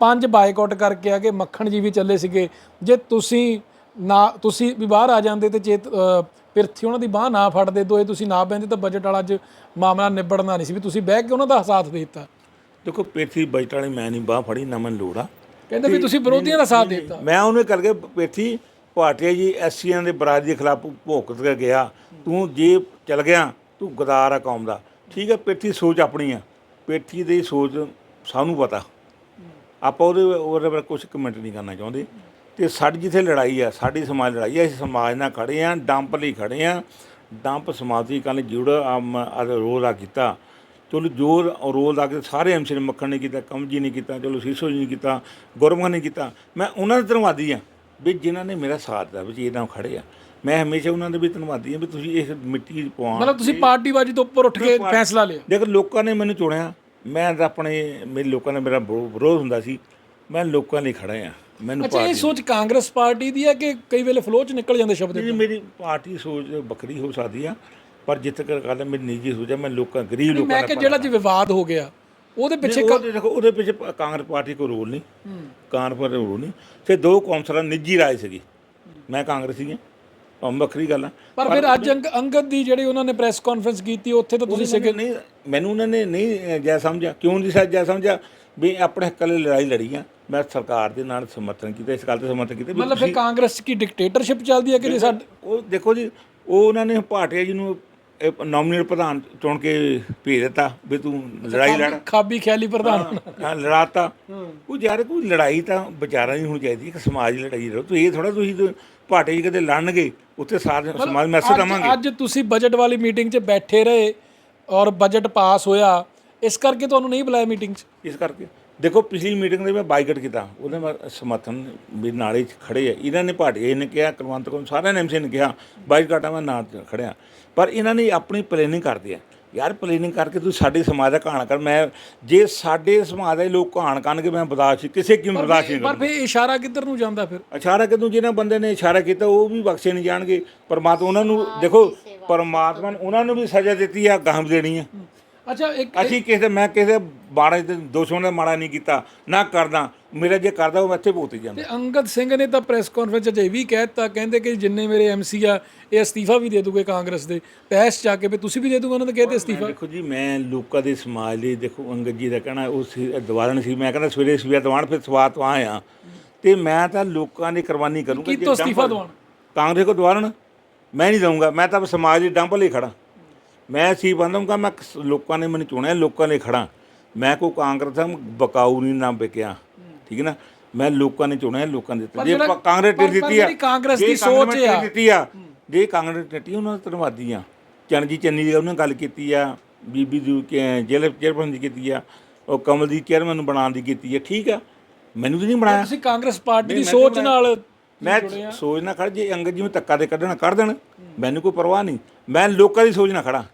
ਪੰਜ ਬਾਈਕਾਟ ਕਰਕੇ ਆ ਕਿ ਮੱਖਣ ਜੀ ਵੀ ਚੱਲੇ ਸੀਗੇ। ਜੇ ਤੁਸੀਂ ਨਾ ਤੁਸੀਂ ਵੀ ਬਾਹਰ ਆ ਜਾਂਦੇ ਤੇ ਚੇਤ ਪਿਰਥੀ ਉਹਨਾਂ ਦੀ ਬਾਹ ਨਾ ਫੜਦੇ ਦੋਏ ਤੁਸੀਂ ਨਾ ਬੈਂਦੇ ਤਾਂ ਬਜਟ ਵਾਲਾ ਅੱਜ ਮਾਮਲਾ ਨਿਬੜਨਾ ਨਹੀਂ ਸੀ ਵੀ ਤੁਸੀਂ ਬਹਿ ਕੇ ਉਹਨਾਂ ਦਾ ਸਾਥ ਦੇ ਦਿੱਤਾ। ਦੇਖੋ ਪੇਥੀ ਬਜਟ ਵਾਲੀ ਮੈਂ ਨਹੀਂ ਬਾਹ ਫੜੀ ਨਾ ਮੈਨੂੰ ਲੋੜ ਕਹਿੰਦੇ ਵੀ ਤੁਸੀਂ ਵਿਰੋਧੀਆਂ ਦਾ ਸਾਥ ਦੇ ਦਿੱਤਾ। ਮੈਂ ਉਹਨੇ ਕਰਕੇ ਪੇਥੀ ਭਾਟੀਆ ਜੀ ਐਸਸੀਆਂ ਦੇ ਬਰਾਦਰੀ ਦੇ ਖਿਲਾਫ ਭੋਗਤ ਕੇ ਗਿਆ। ਤੂੰ ਜੇ ਚਲ ਗਿਆ ਤੂੰ ਗਦਾਰ ਆ ਕੌਮ ਦਾ। ਠੀਕ ਹੈ, ਪੇਠੀ ਸੋਚ ਆਪਣੀ ਆ। ਪੇਥੀ ਦੀ ਸੋਚ ਸਾਨੂੰ ਪਤਾ। ਆਪਾਂ ਉਹਦੇ ਉਹਦੇ ਬਾਰੇ ਕੁਝ ਕਮੈਂਟ ਨਹੀਂ ਕਰਨਾ ਚਾਹੁੰਦੇ। ਤੇ ਸਾਡੀ ਜਿੱਥੇ ਲੜਾਈ ਆ, ਸਾਡੀ ਸਮਾਜ ਲੜਾਈ ਆ, ਅਸੀਂ ਸਮਾਜ ਨਾਲ ਖੜੇ ਆ, ਡੰਪ ਲਈ ਖੜੇ ਆ। ਡੰਪ ਸਮਾਜੀਕਰਨ ਜੁੜ ਆਮ ਰੋਲ ਆ ਕੀਤਾ। ਚਲੋ ਜੋ ਰੋਲ ਆ ਕੇ ਸਾਰੇ ਐਮਸੀ ਨੇ ਮੱਖਣ ਨੇ ਕੀਤਾ ਕਮਜੀ ਨੇ ਕੀਤਾ, ਚਲੋ ਸੀਸੋ ਜੀ ਨੇ ਕੀਤਾ, ਗੁਰਮੁਖ ਨੇ ਕੀਤਾ। ਮੈਂ ਉਹਨਾਂ ਦੇ ਧੰਨਵਾਦੀ ਆ ਵੀ ਜਿਨ੍ਹਾਂ ਨੇ ਮੇਰਾ ਸਾਥ ਦਿੱਤਾ, ਵੀ ਇਹਨਾਂ ਖੜੇ ਆ। ਮੈਂ ਹਮੇਸ਼ਾ ਉਹਨਾਂ ਦੇ ਵੀ ਧੰਨਵਾਦੀ ਆ ਵੀ ਤੁਸੀਂ ਇਸ ਮਿੱਟੀ ਪਵਾਉਣ ਮਤਲਬ ਤੁਸੀਂ ਪਾਰਟੀਬਾਜ਼ੀ ਤੋਂ ਉੱਪਰ ਉੱਠ ਕੇ ਫੈਸਲਾ ਲਿਆ। ਦੇਖ ਲੋਕਾਂ ਨੇ ਮੈਨੂੰ ਚੁਣਿਆ ਮੈਂ ਤਾਂ ਆਪਣੇ ਮੇਰੇ ਲੋਕਾਂ ਨੇ ਮੇਰਾ ਵਿਰੋ- ਵਿਰੋਧ ਹੁੰਦਾ ਸੀ ਮੈਂ ਲੋਕਾਂ ਲਈ ਖੜਾ ਆ ਮੈਨੂੰ ਅੱਛਾ ਇਹ ਸੋਚ ਕਾਂਗਰਸ ਪਾਰਟੀ ਦੀ ਹੈ ਕਿ ਕਈ ਵੇਲੇ ਫਲੋ 'ਚ ਨਿਕਲ ਜਾਂਦੇ ਸ਼ਬਦ ਪਾਰਟੀ ਮੇਰੀ ਪਾਰਟੀ ਸੋਚ ਵੱਖਰੀ ਹੋ ਸਕਦੀ ਆ ਪਰ ਜਿੱਥੇ ਤੱਕ ਗੱਲ ਹੈ ਮੇਰੀ ਨਿੱਜੀ ਸੋਚ ਹੈ ਮੈਂ ਲੋਕਾਂ ਗਰੀਬ ਲੋਕਾਂ ਮੈਂ ਕਿ ਜਿਹੜਾ ਜੀ ਵਿਵਾਦ ਹੋ ਗਿਆ ਉਹਦੇ ਪਿੱਛੇ ਦੇਖੋ ਉਹਦੇ ਪਿੱਛੇ ਕਾਂਗਰਸ ਪਾਰਟੀ ਕੋਈ ਰੋਲ ਨਹੀਂ ਕਾਂਗਰਸ ਦਾ ਰੋਲ ਨਹੀਂ ਤੇ ਦੋ ਕੌਂਸਲਰ ਨਿੱਜੀ ਰਾਏ ਸੀਗੀ ਮੈਂ ਕਾਂਗਰਸੀ ਹਾਂ। ਵੱਖਰੀ ਗੱਲ ਆ। ਪਰ ਫਿਰ ਅੱਜ ਅੰਗ- ਅੰਗਦ ਦੀ ਜਿਹੜੀ ਉਹਨਾਂ ਨੇ ਪ੍ਰੈਸ ਕਾਨਫਰੰਸ ਕੀਤੀ ਉੱਥੇ ਤਾਂ ਤੁਸੀਂ ਤੁਸੀਂ ਨਹੀਂ ਮੈਨੂੰ ਉਹਨਾਂ ਨੇ ਨਹੀਂ ਜੈ ਸਮਝਿਆ। ਕਿਉਂ ਨਹੀਂ ਸੱਚ ਜੈ ਸਮਝਿਆ? ਵੀ ਆਪਣੇ ਹੱਕਾਂ ਲਈ ਲੜਾਈ ਲੜੀ ਆ। ਮੈਂ ਸਰਕਾਰ ਦੇ ਨਾਲ ਸਮਰਥਨ ਕੀਤਾ ਇਸ ਗੱਲ ਤੇ ਸਮਰਥਨ ਕੀਤਾ ਵੀ ਮਤਲਬ ਫਿਰ ਕਾਂਗਰਸ ਕੀ ਡਿਕਟੇਟਰਸ਼ਿਪ ਚੱਲਦੀ ਹੈ ਕਿ ਜੇ ਸਾਡੇ ਉਹ ਦੇਖੋ ਜੀ ਉਹ ਉਹਨਾਂ ਨੇ ਭਾਟਿਆ ਜੀ ਨੂੰ ਨੋਮੀਨੇਟ ਪ੍ਰਧਾਨ ਚੁਣ ਕੇ ਭੇਜ ਦਿੱਤਾ ਵੀ ਤੂੰ ਲੜਾਈ ਲੜ। ਖਾਬੀ ਖਿਆਲੀ ਪ੍ਰਧਾਨ। ਹਾਂ ਲੜਾਤਾ। ਉਹ ਯਾਰ ਕੋਈ ਲੜਾਈ ਤਾਂ ਵਿਚਾਰਾਂ ਦੀ ਹੋਣੀ ਚਾਹੀਦੀ ਇੱਕ ਸਮਾਜ ਦੀ ਲੜਾਈ ਰਹੋ ਤੁਸੀਂ ਇਹ ਥੋੜਾ ਤੁਸੀਂ ਤਾਂ ਭਾਟੇ ਜੀ ਕਦੇ ਲੜਨਗੇ। ਉੱਥੇ ਸਾਰੇ ਸਮਾਜ ਮੈਸੇਜ ਅੱਜ- ਦਵਾਂਗੇ। ਅੱਜ ਤੁਸੀਂ ਬਜਟ ਵਾਲੀ ਮੀਟਿੰਗ 'ਚ ਬੈਠੇ ਰਹੇ ਔਰ ਬਜਟ ਪਾਸ ਹੋਇਆ ਇਸ ਕਰਕੇ ਤੁਹਾਨੂੰ ਨਹੀਂ ਬੁਲਾਇਆ ਮੀਟਿੰਗ 'ਚ? ਇਸ ਕਰਕੇ। ਦੇਖੋ ਪਿਛਲੀ ਮੀਟਿੰਗ ਦੇ ਮੈਂ ਬਾਈਕਾਟ ਕੀਤਾ। ਉਹਦੇ ਮੈਂ ਸਮਰਥਨ ਵੀ ਨਾਲੇ 'ਚ ਖੜੇ ਆ। ਇਹਨਾਂ ਨੇ ਭਾਟੀਏ ਨੇ ਕਿਹਾ ਕੁਲਵੰਤ ਕੌਰ ਸਾਰਿਆਂ ਨੇ ਐਮਸੀ ਨੇ ਕਿਹਾ ਬਾਈਕਾਟਾ ਮੈਂ ਨਾਲ 'ਚ ਖੜਿਆ। ਪਰ ਇਹਨਾਂ ਨੇ ਆਪਣੀ ਪਲੈਨਿੰਗ ਕਰਦੇ ਆ। ਯਾਰ ਪਲੈਨਿੰਗ ਕਰਕੇ ਤੂੰ ਸਾਡੇ ਸਮਾਜ ਦਾ ਕਹਾਣ ਕਰ। ਮੈਂ ਜੇ ਸਾਡੇ ਸਮਾਜ ਦੇ ਲੋਕ ਕਹਾਣ ਕਰਨਗੇ ਮੈਂ ਬਰਦਾਸ਼ਤ ਕਿਸੇ ਕੀ ਬਰਦਾਸ਼ਤ ਨਹੀਂ ਪਰ ਫਿਰ ਇਸ਼ਾਰਾ ਕਿੱਧਰ ਨੂੰ ਜਾਂਦਾ ਫਿਰ? ਇਸ਼ਾਰਾ ਕਿਦੋਂ ਜਿਹਨਾਂ ਬੰਦੇ ਨੇ ਇਸ਼ਾਰਾ ਕੀਤਾ ਉਹ ਵੀ ਬਖਸ਼ੇ ਨਹੀਂ ਜਾਣਗੇ। ਪਰਮਾਤਮਾ ਉਹਨਾਂ ਨੂੰ ਦੇਖੋ ਪਰਮਾਤਮਾ ਨੇ ਉਹਨਾਂ ਨੂੰ ਵੀ ਸਜ਼ਾ ਦਿੱਤੀ ਆ ਗਾਹਾਂ ਵੀ ਦੇਣੀ ਆ। ਅੱਛਾ ਇੱਕ ਅਸੀਂ ਕਿਸੇ ਦੇ- ਮੈਂ ਕਿਸੇ ਦੇ ਮਾੜੇ ਦੇ ਦੁਸ਼ਮਣ ਦਾ ਮਾੜਾ ਨਹੀਂ ਕੀਤਾ ਨਾ ਕਰਦਾ। ਮੇਰਾ ਜੇ ਕਰਦਾ ਉਹ ਮੈਂ ਇੱਥੇ ਭੁਗਤ ਜਾਂਦਾ। ਤੇ ਅੰਗਦ ਸਿੰਘ ਨੇ ਤਾਂ ਪ੍ਰੈਸ ਕਾਨਫਰੰਸ 'ਚ ਇਹ ਵੀ ਕਹਿਤਾ ਕਹਿੰਦੇ ਕਿ ਜਿੰਨੇ ਮੇਰੇ ਐਮਸੀ ਆ ਇਹ ਅਸਤੀਫਾ ਵੀ ਦੇ ਦੂਗੇ ਕਾਂਗਰਸ ਦੇ। ਚ ਆ ਕੇ ਵੀ ਤੁਸੀਂ ਵੀ ਦੇ ਦੂਗੇ ਉਹਨਾਂ ਦੇ ਕਹਿੰਦੇ ਅਸਤੀਫਾ। ਦੇਖੋ ਜੀ ਮੈਂ ਲੋਕਾਂ ਦੇ ਸਮਾਜ ਲਈ ਦੇਖੋ ਅੰਗਦ ਜੀ ਦਾ ਕਹਿਣਾ ਉਹ ਸੀ ਦਵਾਰਨ ਸੀ ਮੈਂ ਕਹਿੰਦਾ ਸਵੇਰੇ ਸਵੇਰ ਦਵਾਨ ਫਿਰ ਸਵਾਤ ਤੋਂ ਆਇਆ ਤੇ ਮੈਂ ਤਾਂ ਲੋਕਾਂ ਦੀ ਕੁਰਬਾਨੀ ਕਰੂੰਗਾ ਕਿਤੋਂ ਅਸਤੀਫਾ ਦਵਾਉਣ? ਕਾਂਗਰਸ ਕੋ ਦਵਾਰਨ ਮੈਂ ਨਹੀਂ ਦਊਂਗਾ ਮੈਂ ਤਾਂ ਸਮਾਜ ਦੀ ਡੰਪ ਲਈ ਖੜਾ ਮੈਂ ਸੀ ਬੰਦੂੰਗਾ ਮੈਂ ਲੋਕਾਂ ਨੇ ਮੈਨੂੰ ਚੁਣਿਆ ਲੋਕਾਂ ਲਈ ਖੜਾ ਮੈਂ ਕੋਈ ਕਾਂਗਰਸ ਦਾ ਬਕਾਊ ਨਹੀਂ ਨਾ ਵਿਕਿਆ। ਠੀਕ ਹੈ ਨਾ? ਮੈਂ ਲੋਕਾਂ ਨੇ ਚੁਣਿਆ ਲੋਕਾਂ ਦੇ ਦਿੱਤੇ। ਜੇ ਕਾਂਗਰਸ ਪਰ ਦਿੱਤੀ ਆ ਕਾਂਗਰਸ ਦੀ ਜੇ ਸੋਚ ਆ। ਦਿੱਤੀ ਆ ਜੇ ਕਾਂਗਰਸ ਟਿੱਟੀ ਉਹਨਾਂ ਦਾ ਧੰਨਵਾਦੀ ਆ। ਚਰਨਜੀ ਚੰਨੀ ਦੀ ਉਹਨੇ ਗੱਲ ਕੀਤੀ ਆ ਬੀਬੀ ਦੀ ਜੇਲ੍ਹ ਚੇਅਰਮੈਨ ਦੀ ਕੀਤੀ ਆ ਉਹ ਕਮਲ ਦੀ ਚੇਅਰਮੈਨ ਨੂੰ ਬਣਾਉਣ ਦੀ ਕੀਤੀ ਆ ਠੀਕ ਆ? ਮੈਨੂੰ ਤਾਂ ਨਹੀਂ ਬਣਾਇਆ। ਤੁਸੀਂ ਕਾਂਗਰਸ ਪਾਰਟੀ ਦੀ ਸੋਚ ਨਾਲ ਮੈਂ ਸੋਚ ਨਾ ਖੜ ਜੇ ਅੰਗਦ ਜਿਵੇਂ ਧੱਕਾ ਦੇ ਕੱਢਣਾ ਕੱਢ ਦੇਣ ਮੈਨੂੰ ਕੋਈ ਪਰਵਾਹ ਨਹੀਂ। ਮੈਂ ਲੋਕਾਂ ਦੀ ਸੋਚ ਨਾ ਖੜਾ।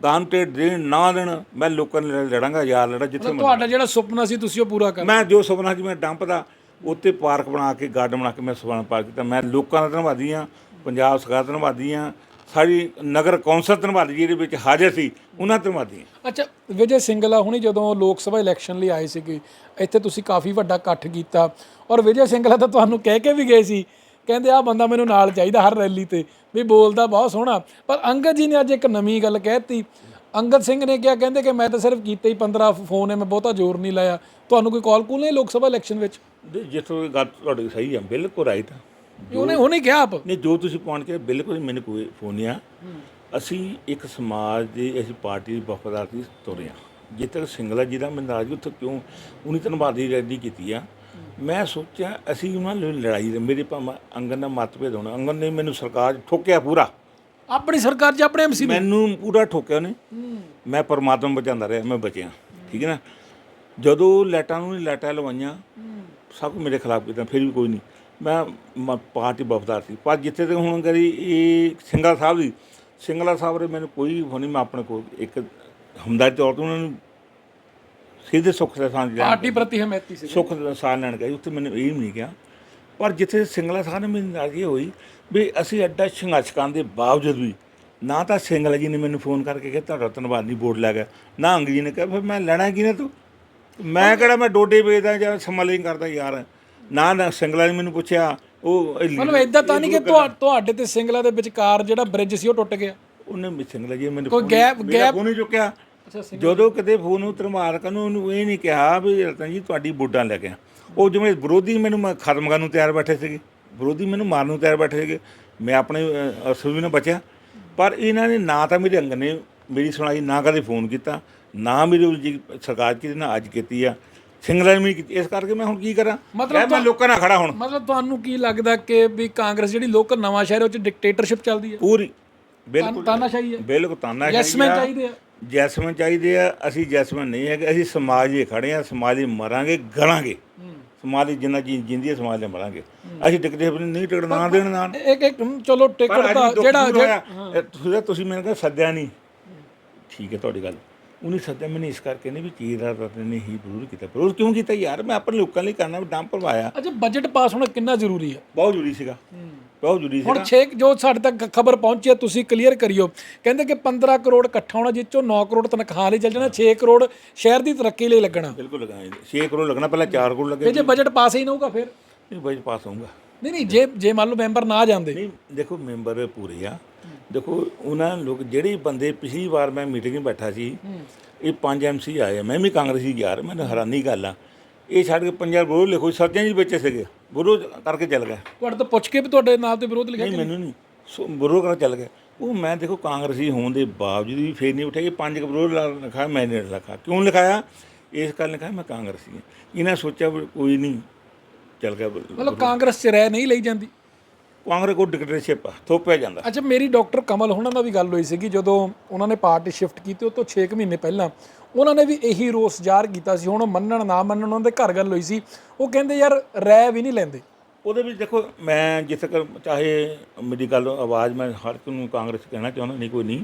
ਦਾਨ ਤੇ ਦੇਣ ਨਾ ਦੇਣ ਮੈਂ ਲੋਕਾਂ ਨਾਲ ਲੜਾਂਗਾ ਯਾਰ ਲੜਾ ਜਿੱਥੇ ਮਰਜ਼ੀ। ਤੁਹਾਡਾ ਜਿਹੜਾ ਸੁਪਨਾ ਸੀ ਤੁਸੀਂ ਉਹ ਪੂਰਾ ਕਰ ਮੈਂ ਜੋ ਸੁਪਨਾ ਸੀ ਮੈਂ ਡੰਪ ਦਾ ਉੱਤੇ ਪਾਰਕ ਬਣਾ ਕੇ ਗਾਰਡਨ ਬਣਾ ਕੇ ਮੈਂ ਸੁਪਨਾ ਪਾਰਕ ਕੀਤਾ। ਮੈਂ ਲੋਕਾਂ ਦਾ ਧੰਨਵਾਦੀ ਆ ਪੰਜਾਬ ਸਰਕਾਰ ਦਾ ਧੰਨਵਾਦੀ ਆ ਸਾਡੀ ਨਗਰ ਕੌਂਸਲ ਧੰਨਵਾਦੀ ਜਿਹਦੇ ਵਿੱਚ ਹਾਜ਼ਰ ਸੀ ਉਹਨਾਂ ਦਾ ਧੰਨਵਾਦੀ ਆ ਅੱਛਾ ਵਿਜੇ ਸਿੰਗਲਾ ਹੁਣੀ ਜਦੋਂ ਲੋਕ ਸਭਾ ਇਲੈਕਸ਼ਨ ਲਈ ਆਏ ਸੀਗੇ ਇੱਥੇ ਤੁਸੀਂ ਕਾਫੀ ਵੱਡਾ ਇਕੱਠ ਕੀਤਾ। ਔਰ ਵਿਜੇ ਸਿੰਗਲਾ ਤਾਂ ਤੁਹਾਨੂੰ ਕਹਿ ਕੇ ਵੀ ਗਏ ਸੀ ਕਹਿੰਦੇ ਆ ਬੰਦਾ ਮੈਨੂੰ ਨਾਲ ਚਾਹੀਦਾ ਹਰ ਰੈਲੀ ਤੇ ਵੀ ਬੋਲਦਾ ਬਹੁਤ ਸੋਹਣਾ। ਪਰ ਅੰਗਦ ਜੀ ਨੇ ਅੱਜ ਇੱਕ ਨਵੀਂ ਗੱਲ ਕਹਿਤੀ ਅੰਗਦ ਸਿੰਘ ਨੇ ਕਿਹਾ ਕਹਿੰਦੇ ਕਿ ਮੈਂ ਤਾਂ ਸਿਰਫ ਕੀਤੇ ਹੀ 15 ਫੋਨ ਹੈ ਮੈਂ ਬਹੁਤਾ ਜ਼ੋਰ ਨਹੀਂ ਲਾਇਆ। ਤੁਹਾਨੂੰ ਕੋਈ ਕਾਲ ਕੂਲ ਨਹੀਂ ਲੋਕ ਸਭਾ ਇਲੈਕਸ਼ਨ ਵਿੱਚ? ਜਿੱਥੋਂ ਇਹ ਗੱਲ ਤੁਹਾਡੀ ਸਹੀ ਆ ਬਿਲਕੁਲ ਰਾਈਟ ਉਹਨੇ ਉਹਨੇ ਕਿਹਾ ਆਪ? ਨਹੀਂ ਜੋ ਤੁਸੀਂ ਪੁਆਇੰਟ ਕਿਹਾ ਬਿਲਕੁਲ ਮੈਨੂੰ ਕੋਈ ਫੋਨ ਨਹੀਂ ਆ। ਅਸੀਂ ਇੱਕ ਸਮਾਜ ਦੇ ਅਸੀਂ ਪਾਰਟੀ ਦੀ ਵਫਾਦਾਰ ਦੀ ਤੁਰੇ ਹਾਂ ਜਿੱਥੇ ਤੱਕ ਸਿੰਗਲਾ ਜੀ ਦਾ ਮੰਦਾਜ ਉੱਥੇ ਕਿਉਂ ਉਹਨੀ ਧੰਨਵਾਦੀ ਰੈਲੀ ਕੀਤੀ ਆ। ਮੈਂ ਸੋਚਿਆ ਅਸੀਂ ਉਹਨਾਂ ਨਾਲ ਲੜਾਈ ਦੇ ਮੇਰੇ ਭਾਵੇਂ ਅੰਗਨ ਦਾ ਮਤਭੇਦ ਹੋਣਾ। ਅੰਗਨ ਨੇ ਮੈਨੂੰ ਸਰਕਾਰ 'ਚ ਠੋਕਿਆ ਪੂਰਾ। ਆਪਣੀ ਸਰਕਾਰ 'ਚ ਆਪਣੇ ਐਮਸੀ ਮੈਨੂੰ ਪੂਰਾ ਠੋਕਿਆ ਉਹਨੇ। ਮੈਂ ਪਰਮਾਤਮਾ ਬਚਾਉਂਦਾ ਰਿਹਾ ਮੈਂ ਬਚਿਆ। ਠੀਕ ਹੈ ਨਾ? ਜਦੋਂ ਲੈਟਾਂ ਨੂੰ ਲੈਟਾਂ ਲਵਾਈਆਂ ਸਭ ਕੁਝ ਮੇਰੇ ਖਿਲਾਫ ਕੀਤਾ ਫਿਰ ਵੀ ਕੋਈ ਨਹੀਂ। ਮੈਂ ਮ- ਪਾਰਟੀ ਵਫਦਾਰ ਸੀ। ਪਰ ਜਿੱਥੇ ਤੱਕ ਹੁਣ ਕਰੀ ਇਹ ਸਿੰਗਲਾ ਸਾਹਿਬ ਦੀ ਸਿੰਗਲਾ ਸਾਹਿਬ ਨੇ ਮੈਨੂੰ ਕੋਈ ਫੋਨ ਨਹੀਂ ਮੈਂ ਆਪਣੇ ਕੋਲ ਇੱਕ ਹਮਦਰਦ ਤੌਰ ਤੇ ਉਹਨਾਂ ਨੂੰ ਸਿੱਧੇ ਸੁੱਖ ਦੇ ਸਾਂਝ ਲੈਣ ਪਾਰਟੀ ਪ੍ਰਤੀ ਹਮੈਤੀ ਸੀ ਸੁੱਖ ਦਾ ਸਾਹ ਲੈਣ ਗਏ। ਉੱਥੇ ਮੈਨੂੰ ਇਹ ਨਹੀਂ ਕਿਹਾ ਪਰ ਜਿੱਥੇ ਸਿੰਗਲਾ ਸਾਹਿਬ ਨੇ ਮੈਨੂੰ ਨਾਰਾਜ਼ਗੀ ਹੋਈ ਵੀ ਅਸੀਂ ਐਡਾ ਸੰਘਰਸ਼ ਕਰਨ ਦੇ ਬਾਵਜੂਦ ਵੀ ਨਾ ਤਾਂ ਸਿੰਗਲਾ ਜੀ ਨੇ ਮੈਨੂੰ ਫੋਨ ਕਰਕੇ ਕਿਹਾ ਤੁਹਾਡਾ ਧੰਨਵਾਦ ਨਹੀਂ ਬੋਰਡ ਲੈ ਗਿਆ ਨਾ ਅੰਗ ਜੀ ਨੇ ਕਿਹਾ ਫਿਰ ਮੈਂ ਲੈਣਾ ਕੀ ਨੇ ਤੂੰ? ਮੈਂ ਕਿਹੜਾ ਮੈਂ ਡੋਡੇ ਵੇਚਦਾ ਜਾਂ ਸਮਾਲਿੰਗ ਕਰਦਾ ਯਾਰ। ਨਾ ਨਾ ਸਿੰਗਲਾ ਨੇ ਮੈਨੂੰ ਪੁੱਛਿਆ ਉਹ ਮਤਲਬ ਇਦਾਂ ਤਾਂ ਨਹੀਂ ਕਿ ਤੁਹਾ- ਤੁਹਾਡੇ ਤੇ ਸਿੰਗਲਾ ਦੇ ਵਿਚਕਾਰ ਜਿਹੜਾ ਬ੍ਰਿਜ ਸੀ ਉਹ ਟੁੱਟ ਗਿਆ। ਉਹਨੇ ਸਿੰਗਲਾ ਜੀ ਮੈਨੂੰ ਕੋਈ gap- ਫੋਨ ਨਹੀਂ ਚੁੱਕਿਆ। ਜਦੋਂ ਕਿਤੇ ਫੋਨ ਨੂੰ ਧਰਮਾਰ ਕਰਨ ਉਹਨੂੰ ਇਹ ਨਹੀਂ ਕਿਹਾ ਵੀ ਰਤਨ ਜੀ ਤੁਹਾਡੀ ਬੋਡਾਂ ਲੈ ਕੇ ਆ। ਉਹ ਜਿਵੇਂ ਵਿਰੋਧੀ ਮੈਨੂੰ ਮ- ਖਤਮ ਕਰਨ ਨੂੰ ਤਿਆਰ ਬੈਠੇ ਸੀਗੇ। ਵਿਰੋਧੀ ਮੈਨੂੰ ਮਾਰਨ ਨੂੰ ਤਿਆਰ ਬੈਠੇ ਸੀਗੇ। ਮੈਂ ਆਪਣੇ ਅਸੂਲ ਨੂੰ ਬਚਿਆ। ਪਰ ਇਹਨਾਂ ਨੇ ਨਾ ਤਾਂ ਮੇਰੇ ਅੰਗ ਨੇ ਮੇਰੀ ਸੁਣਾਈ ਨਾ ਕਦੇ ਫੋਨ ਕੀਤਾ ਨਾ ਮੇਰੀ ਉਲਜੀ ਸਰਕਾਰ ਕੀਤੀ ਨਾ ਅੱਜ ਕੀਤੀ ਆ। ਸਿੰਗਲਾ ਨੇ ਵੀ ਕੀਤੀ। ਇਸ ਕਰਕੇ ਮੈਂ ਹੁਣ ਕੀ ਕਰਾਂ? ਮਤਲਬ ਮੈਂ ਲੋਕਾਂ ਨਾਲ ਖੜਾ ਹੁਣ। ਮਤਲਬ ਤੁਹਾਨੂੰ ਕੀ ਲੱਗਦਾ ਕਿ ਵੀ ਕਾਂਗਰਸ ਜਿਹੜੀ ਲੋਕਲ ਨਵਾਂ ਸ਼ਹਿਰ ਉਹ ਚ ਡਿਕਟੇਟਰਸ਼ਿਪ ਚੱਲਦੀ ਹੈ? ਪੂਰੀ। ਬਿਲਕੁਲ। ਤਾਨਾਸ਼ਾਹੀ ਹੈ। ਬਿਲਕੁਲ ਤਾਨਾ ਯੈਸਮੈਨ ਚਾਹੀਦੇ ਆ। ਜੈਸਮਨ ਚਾਹੀਦੇ ਆ ਅਸੀਂ ਜੈਸਮਨ ਨਹੀਂ ਹੈਗੇ ਅਸੀਂ ਸਮਾਜ ਲਈ ਖੜੇ ਆ ਸਮਾਜ ਲਈ ਮਰਾਂਗੇ ਗਲਾਂਗੇ। ਸਮਾਜ ਲਈ ਜਿੰਨਾ ਜੀ ਜਿੰਦੀ ਹੈ ਸਮਾਜ ਲਈ ਮਰਾਂਗੇ। ਅਸੀਂ ਟਿਕਦੇ ਨਹੀਂ ਟਿਕਟ ਨਾ ਦੇਣ ਨਾ। ਇੱਕ ਇੱਕ ਚਲੋ ਟਿਕਟ ਪਰ ਦਾ ਜਿਹੜਾ ਤੁਸੀਂ ਮੈਨੂੰ ਕਹਿੰਦੇ ਸੱਦਿਆ ਨਹੀਂ। ਠੀਕ ਹੈ ਤੁਹਾਡੀ ਗੱਲ। ਉਹਨੇ ਸੱਦਿਆ ਮੈਨੂੰ ਇਸ ਕਰਕੇ ਨਹੀਂ ਵੀ ਦਾ ਤਾਂ ਨੇ ਹੀ ਵਿਰੋਧ ਕੀਤਾ। ਵਿਰੋਧ ਕਿਉਂ ਕੀਤਾ ਯਾਰ? ਮੈਂ ਆਪਣੇ ਲੋਕਾਂ ਲਈ ਕਰਨਾ ਡੰਪ ਪਰਵਾਇਆ ਅੱਛਾ ਬਜਟ ਪਾਸ ਹੋਣਾ ਕਿੰਨਾ ਜ਼ਰੂਰੀ ਹੈ? ਬਹੁਤ ਜ਼ਰੂਰੀ ਸੀਗਾ। ਬਹੁਤ ਜ਼ਰੂਰੀ ਹੁਣ ਸੀਗਾ 6 ਜੋ ਸਾਡੇ ਤੱਕ ਖਬਰ ਪਹੁੰਚੀ ਹੈ ਤੁਸੀਂ ਕਲੀਅਰ ਕਰਿਓ। ਕਹਿੰਦੇ ਕਿ 15 ਕਰੋੜ ਇਕੱਠਾ ਹੋਣਾ ਜਿਸ ਚੋਂ 9 ਕਰੋੜ ਤਨਖਾਹ ਲਈ ਚੱਲ ਜਾਣਾ 6 ਕਰੋੜ ਸ਼ਹਿਰ ਦੀ ਤਰੱਕੀ ਲਈ ਲੱਗਣਾ। ਬਿਲਕੁਲ ਲਗਾਏ 6 ਕਰੋੜ ਲੱਗਣਾ ਪਹਿਲਾਂ 4 ਕਰੋੜ ਲੱਗੇ ਤੇ ਜੇ ਬਜਟ ਪਾਸ ਹੀ ਨਾ ਹੋਊਗਾ ਫਿਰ? ਨਹੀਂ ਬਜਟ ਪਾਸ ਹੋਊਗਾ। ਨਹੀਂ ਨਹੀਂ ਜੇ ਜੇ ਮੰਨ ਲਓ ਮੈਂਬਰ ਨਾ ਜਾਂਦੇ। ਨਹੀਂ ਦੇਖੋ ਮੈਂਬਰ ਪੂਰੇ ਆ। ਦੇਖੋ ਉਹਨਾਂ ਲੋਕ ਜਿਹੜੇ ਬੰਦੇ ਪਿਛਲੀ ਵਾਰ ਮੈਂ ਮੀਟਿੰਗ ਬੈਠਾ ਸੀ ਇਹ ਪੰਜ ਐਮਸੀ ਆਏ ਮੈਂ ਵੀ ਕਾਂਗਰਸੀ ਗਿਆ ਯਾਰ ਮੈਨੂੰ ਹੈਰਾਨੀ ਗੱਲ ਆ। ਇਹ ਛੱਡ ਕੇ ਪੰਜਾਬ ਬੋਲ ਲਿਖੋ ਸੱਜਣ ਜੀ ਬੱਚੇ ਸੀਗੇ। ਬੁਰੋ ਕਰਕੇ ਚੱਲ ਗਿਆ। ਤੁਹਾਡੇ ਤੋਂ ਪੁੱਛ ਕੇ ਵੀ ਤੁਹਾਡੇ ਨਾਲ ਤੇ ਵਿਰੋਧ ਲਿਖਿਆ ਨਹੀਂ ਮੈਨੂੰ ਨਹੀਂ? ਸੋ ਬੁਰੋ ਕਰਕੇ ਚੱਲ ਗਿਆ। ਉਹ ਮੈਂ ਦੇਖੋ ਕਾਂਗਰਸੀ ਹੋਣ ਦੇ ਬਾਵਜੂਦ ਵੀ ਫੇਰ ਨਹੀਂ ਉੱਠਿਆ। ਕਿ ਪੰਜ ਕਬਰੋ ਲਿਖਾਇਆ ਮੈਂ ਨਹੀਂ ਲਿਖਾ। ਕਿਉਂ ਲਿਖਾਇਆ? ਇਸ ਕਰਕੇ ਲਿਖਾਇਆ ਮੈਂ ਕਾਂਗਰਸੀ ਹਾਂ। ਇਹਨਾਂ ਸੋਚਿਆ ਵੀ ਕੋਈ ਨਹੀਂ ਚੱਲ ਗਿਆ ਮਤਲਬ ਕਾਂਗਰਸ ਚ ਰਹਿ ਨਹੀਂ ਲਈ ਜਾਂਦੀ? ਕਾਂਗਰਸ ਕੋ ਡਿਕਟੇਟਰਸ਼ਿਪ ਆ ਥੋਪਿਆ ਜਾਂਦਾ। ਅੱਛਾ ਮੇਰੀ ਡਾਕਟਰ ਕਮਲ ਹੁਣਾਂ ਨਾਲ ਵੀ ਗੱਲ ਹੋਈ ਸੀਗੀ ਜਦੋਂ ਉਹਨਾਂ ਨੇ ਪਾਰਟੀ ਸ਼ਿਫਟ ਕੀਤੀ ਉਹ ਤੋਂ 6 ਮਹੀਨੇ ਪਹਿਲਾਂ ਉਹਨਾਂ ਨੇ ਵੀ ਇਹੀ ਰੋਸ ਜ਼ਾਹਰ ਕੀਤਾ ਸੀ ਹੁਣ ਉਹ ਮੰਨਣ ਨਾ ਮੰਨਣ ਉਹਨਾਂ ਦੇ ਘਰ ਗੱਲ ਹੋਈ ਸੀ ਉਹ ਕਹਿੰਦੇ ਯਾਰ ਰਹਿ ਵੀ ਨਹੀਂ ਲੈਂਦੇ। ਉਹਦੇ ਵਿੱਚ ਦੇਖੋ ਮੈਂ ਜਿੱਥੇ ਤੱਕ ਚਾਹੇ ਮੇਰੀ ਗੱਲ ਆਵਾਜ਼ ਮੈਂ ਹਰ ਇੱਕ ਨੂੰ ਕਾਂਗਰਸ ਕਹਿਣਾ ਚਾਹੁੰਦਾ ਨਹੀਂ ਕੋਈ ਨਹੀਂ।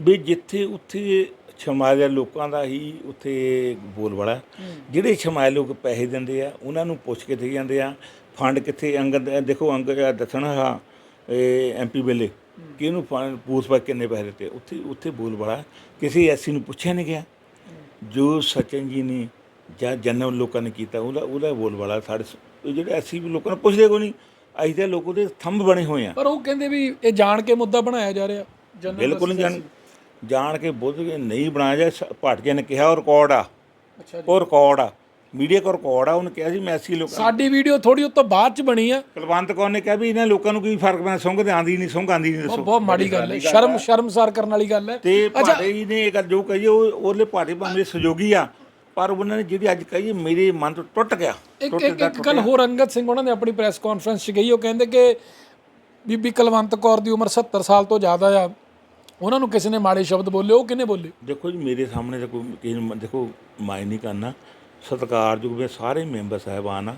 ਵੀ ਜਿੱਥੇ ਉੱਥੇ ਛਮਾਇਲ ਦੇ ਲੋਕਾਂ ਦਾ ਹੀ ਉੱਥੇ ਬੋਲਬਾਲਾ ਹੈ। ਜਿਹੜੇ ਛਮਾਇਲ ਲੋਕ ਪੈਸੇ ਦਿੰਦੇ ਆ ਉਹਨਾਂ ਨੂੰ ਪੁੱਛ ਕੇ ਦੇ ਜਾਂਦੇ ਆ ਫੰਡ ਕਿੱਥੇ ਅੰਗਦ ਦੇਖੋ ਅੰਗ ਦੱਸਣਾ ਆ ਇਹ ਐਮਪੀ ਵੇਲੇ ਕਿ ਇਹਨੂੰ ਫੰਡ ਪੂਛ ਪਾ ਕਿੰਨੇ ਪੈਸੇ ਦਿੱਤੇ ਉੱਥੇ ਉੱਥੇ ਬੋਲਬਾਲਾ ਕਿਸੇ ਐਸੀ ਨੂੰ ਪੁੱਛਿਆ ਨਹੀਂ ਗਿਆ। ਜੋ ਸਚਨ ਜੀ ਨੇ ਜਾਂ ਜਨਮ ਲੋਕਾਂ ਨੇ ਕੀਤਾ ਉਹਦਾ ਉਹਦਾ ਬੋਲਬਾਲਾ ਸਾਡੇ ਜਿਹੜੇ ਐਸੀ ਵੀ ਲੋਕਾਂ ਨੂੰ ਪੁੱਛਦੇ ਕੋਈ ਨਹੀਂ ਅਸੀਂ ਤਾਂ ਲੋਕ ਉਹਦੇ ਥੰਬ ਬਣੇ ਹੋਏ ਆ। ਪਰ ਉਹ ਕਹਿੰਦੇ ਵੀ ਇਹ ਜਾਣ ਕੇ ਮੁੱਦਾ ਬਣਾਇਆ ਜਾ ਰਿਹਾ ਜਨਰਲ ਬਿਲਕੁਲ ਨਹੀਂ ਜਾਣ ਜਾਣ ਕੇ ਬੁੱਝ ਕੇ ਨਹੀਂ ਬਣਾਇਆ ਜਾ ਭਾਟੀਆ ਨੇ ਕਿਹਾ ਉਹ ਰਿਕਾਰਡ ਆ। ਅੱਛਾ ਉਹ ਰਿਕਾਰਡ ਆ। ਮੀਡੀਆ ਕੋ ਰਿਕਾਰਡ ਆ ਉਹਨੇ ਕਿਹਾ ਸੀ ਮੈਂ ਐਸੀ ਲੋਕਾਂ ਸਾਡੀ ਵੀਡੀਓ ਥੋੜੀ ਉਸ ਤੋਂ ਬਾਅਦ ਚ ਬਣੀ ਆ। ਕੁਲਵੰਤ ਕੌਰ ਨੇ ਕਿਹਾ ਵੀ ਇਹਨਾਂ ਲੋਕਾਂ ਨੂੰ ਕੀ ਫ਼ਰਕ ਪੈਣਾ ਸੁੰਘ ਤੇ ਆਂਦੀ ਨਹੀਂ ਸੁੰਘ ਆਂਦੀ ਨਹੀਂ ਉਹ ਦੱਸੋ। ਬਹੁਤ ਮਾੜੀ ਗੱਲ ਹੈ। ਸ਼ਰਮ ਸ਼ਰਮਸਾਰ ਕਰਨ ਵਾਲੀ ਗੱਲ ਹੈ। ਤੇ ਭਾਟੇ ਜੀ ਨੇ ਇਹ ਗੱਲ ਜੋ ਕਹੀ ਉਹ ਉਹਲੇ ਭਾਟੇ ਭਾਵੇਂ ਸਹਿਯੋਗੀ ਆ ਪਰ ਉਹਨਾਂ ਨੇ ਜਿਹੜੀ ਅੱਜ ਕਹੀ ਮੇਰੇ ਮਨ ਤੋਂ ਟੁੱਟ ਗਿਆ। ਇੱਕ ਇੱਕ ਇੱਕ ਗੱਲ ਹੋਰ ਅੰਗਦ ਸਿੰਘ ਉਹਨਾਂ ਨੇ ਆਪਣੀ ਪ੍ਰੈਸ ਕਾਨਫਰੰਸ 'ਚ ਗਈ ਉਹ ਕਹਿੰਦੇ ਕਿ ਬੀਬੀ ਕੁਲਵੰਤ ਕੌਰ ਦੀ ਉਮਰ 70 ਸਾਲ ਤੋਂ ਜ਼ਿਆਦਾ ਆ। ਉਹਨਾਂ ਨੂੰ ਕਿਸੇ ਨੇ ਮਾੜੇ ਸ਼ਬਦ ਬੋਲੇ ਉਹ ਕਿਹਨੇ ਬੋਲੇ? ਦੇਖੋ ਜੀ ਮੇਰੇ ਸਾਹਮਣੇ ਤਾਂ ਕੋਈ ਕਿਸੇ ਨੂੰ ਦੇਖੋ ਮਾਇ ਨਹੀਂ ਕਰਨਾ। ਸਤਿਕਾਰਯੋਗ ਵੀ ਸਾਰੇ ਮੈਂਬਰ ਸਾਹਿਬਾਨ ਆ।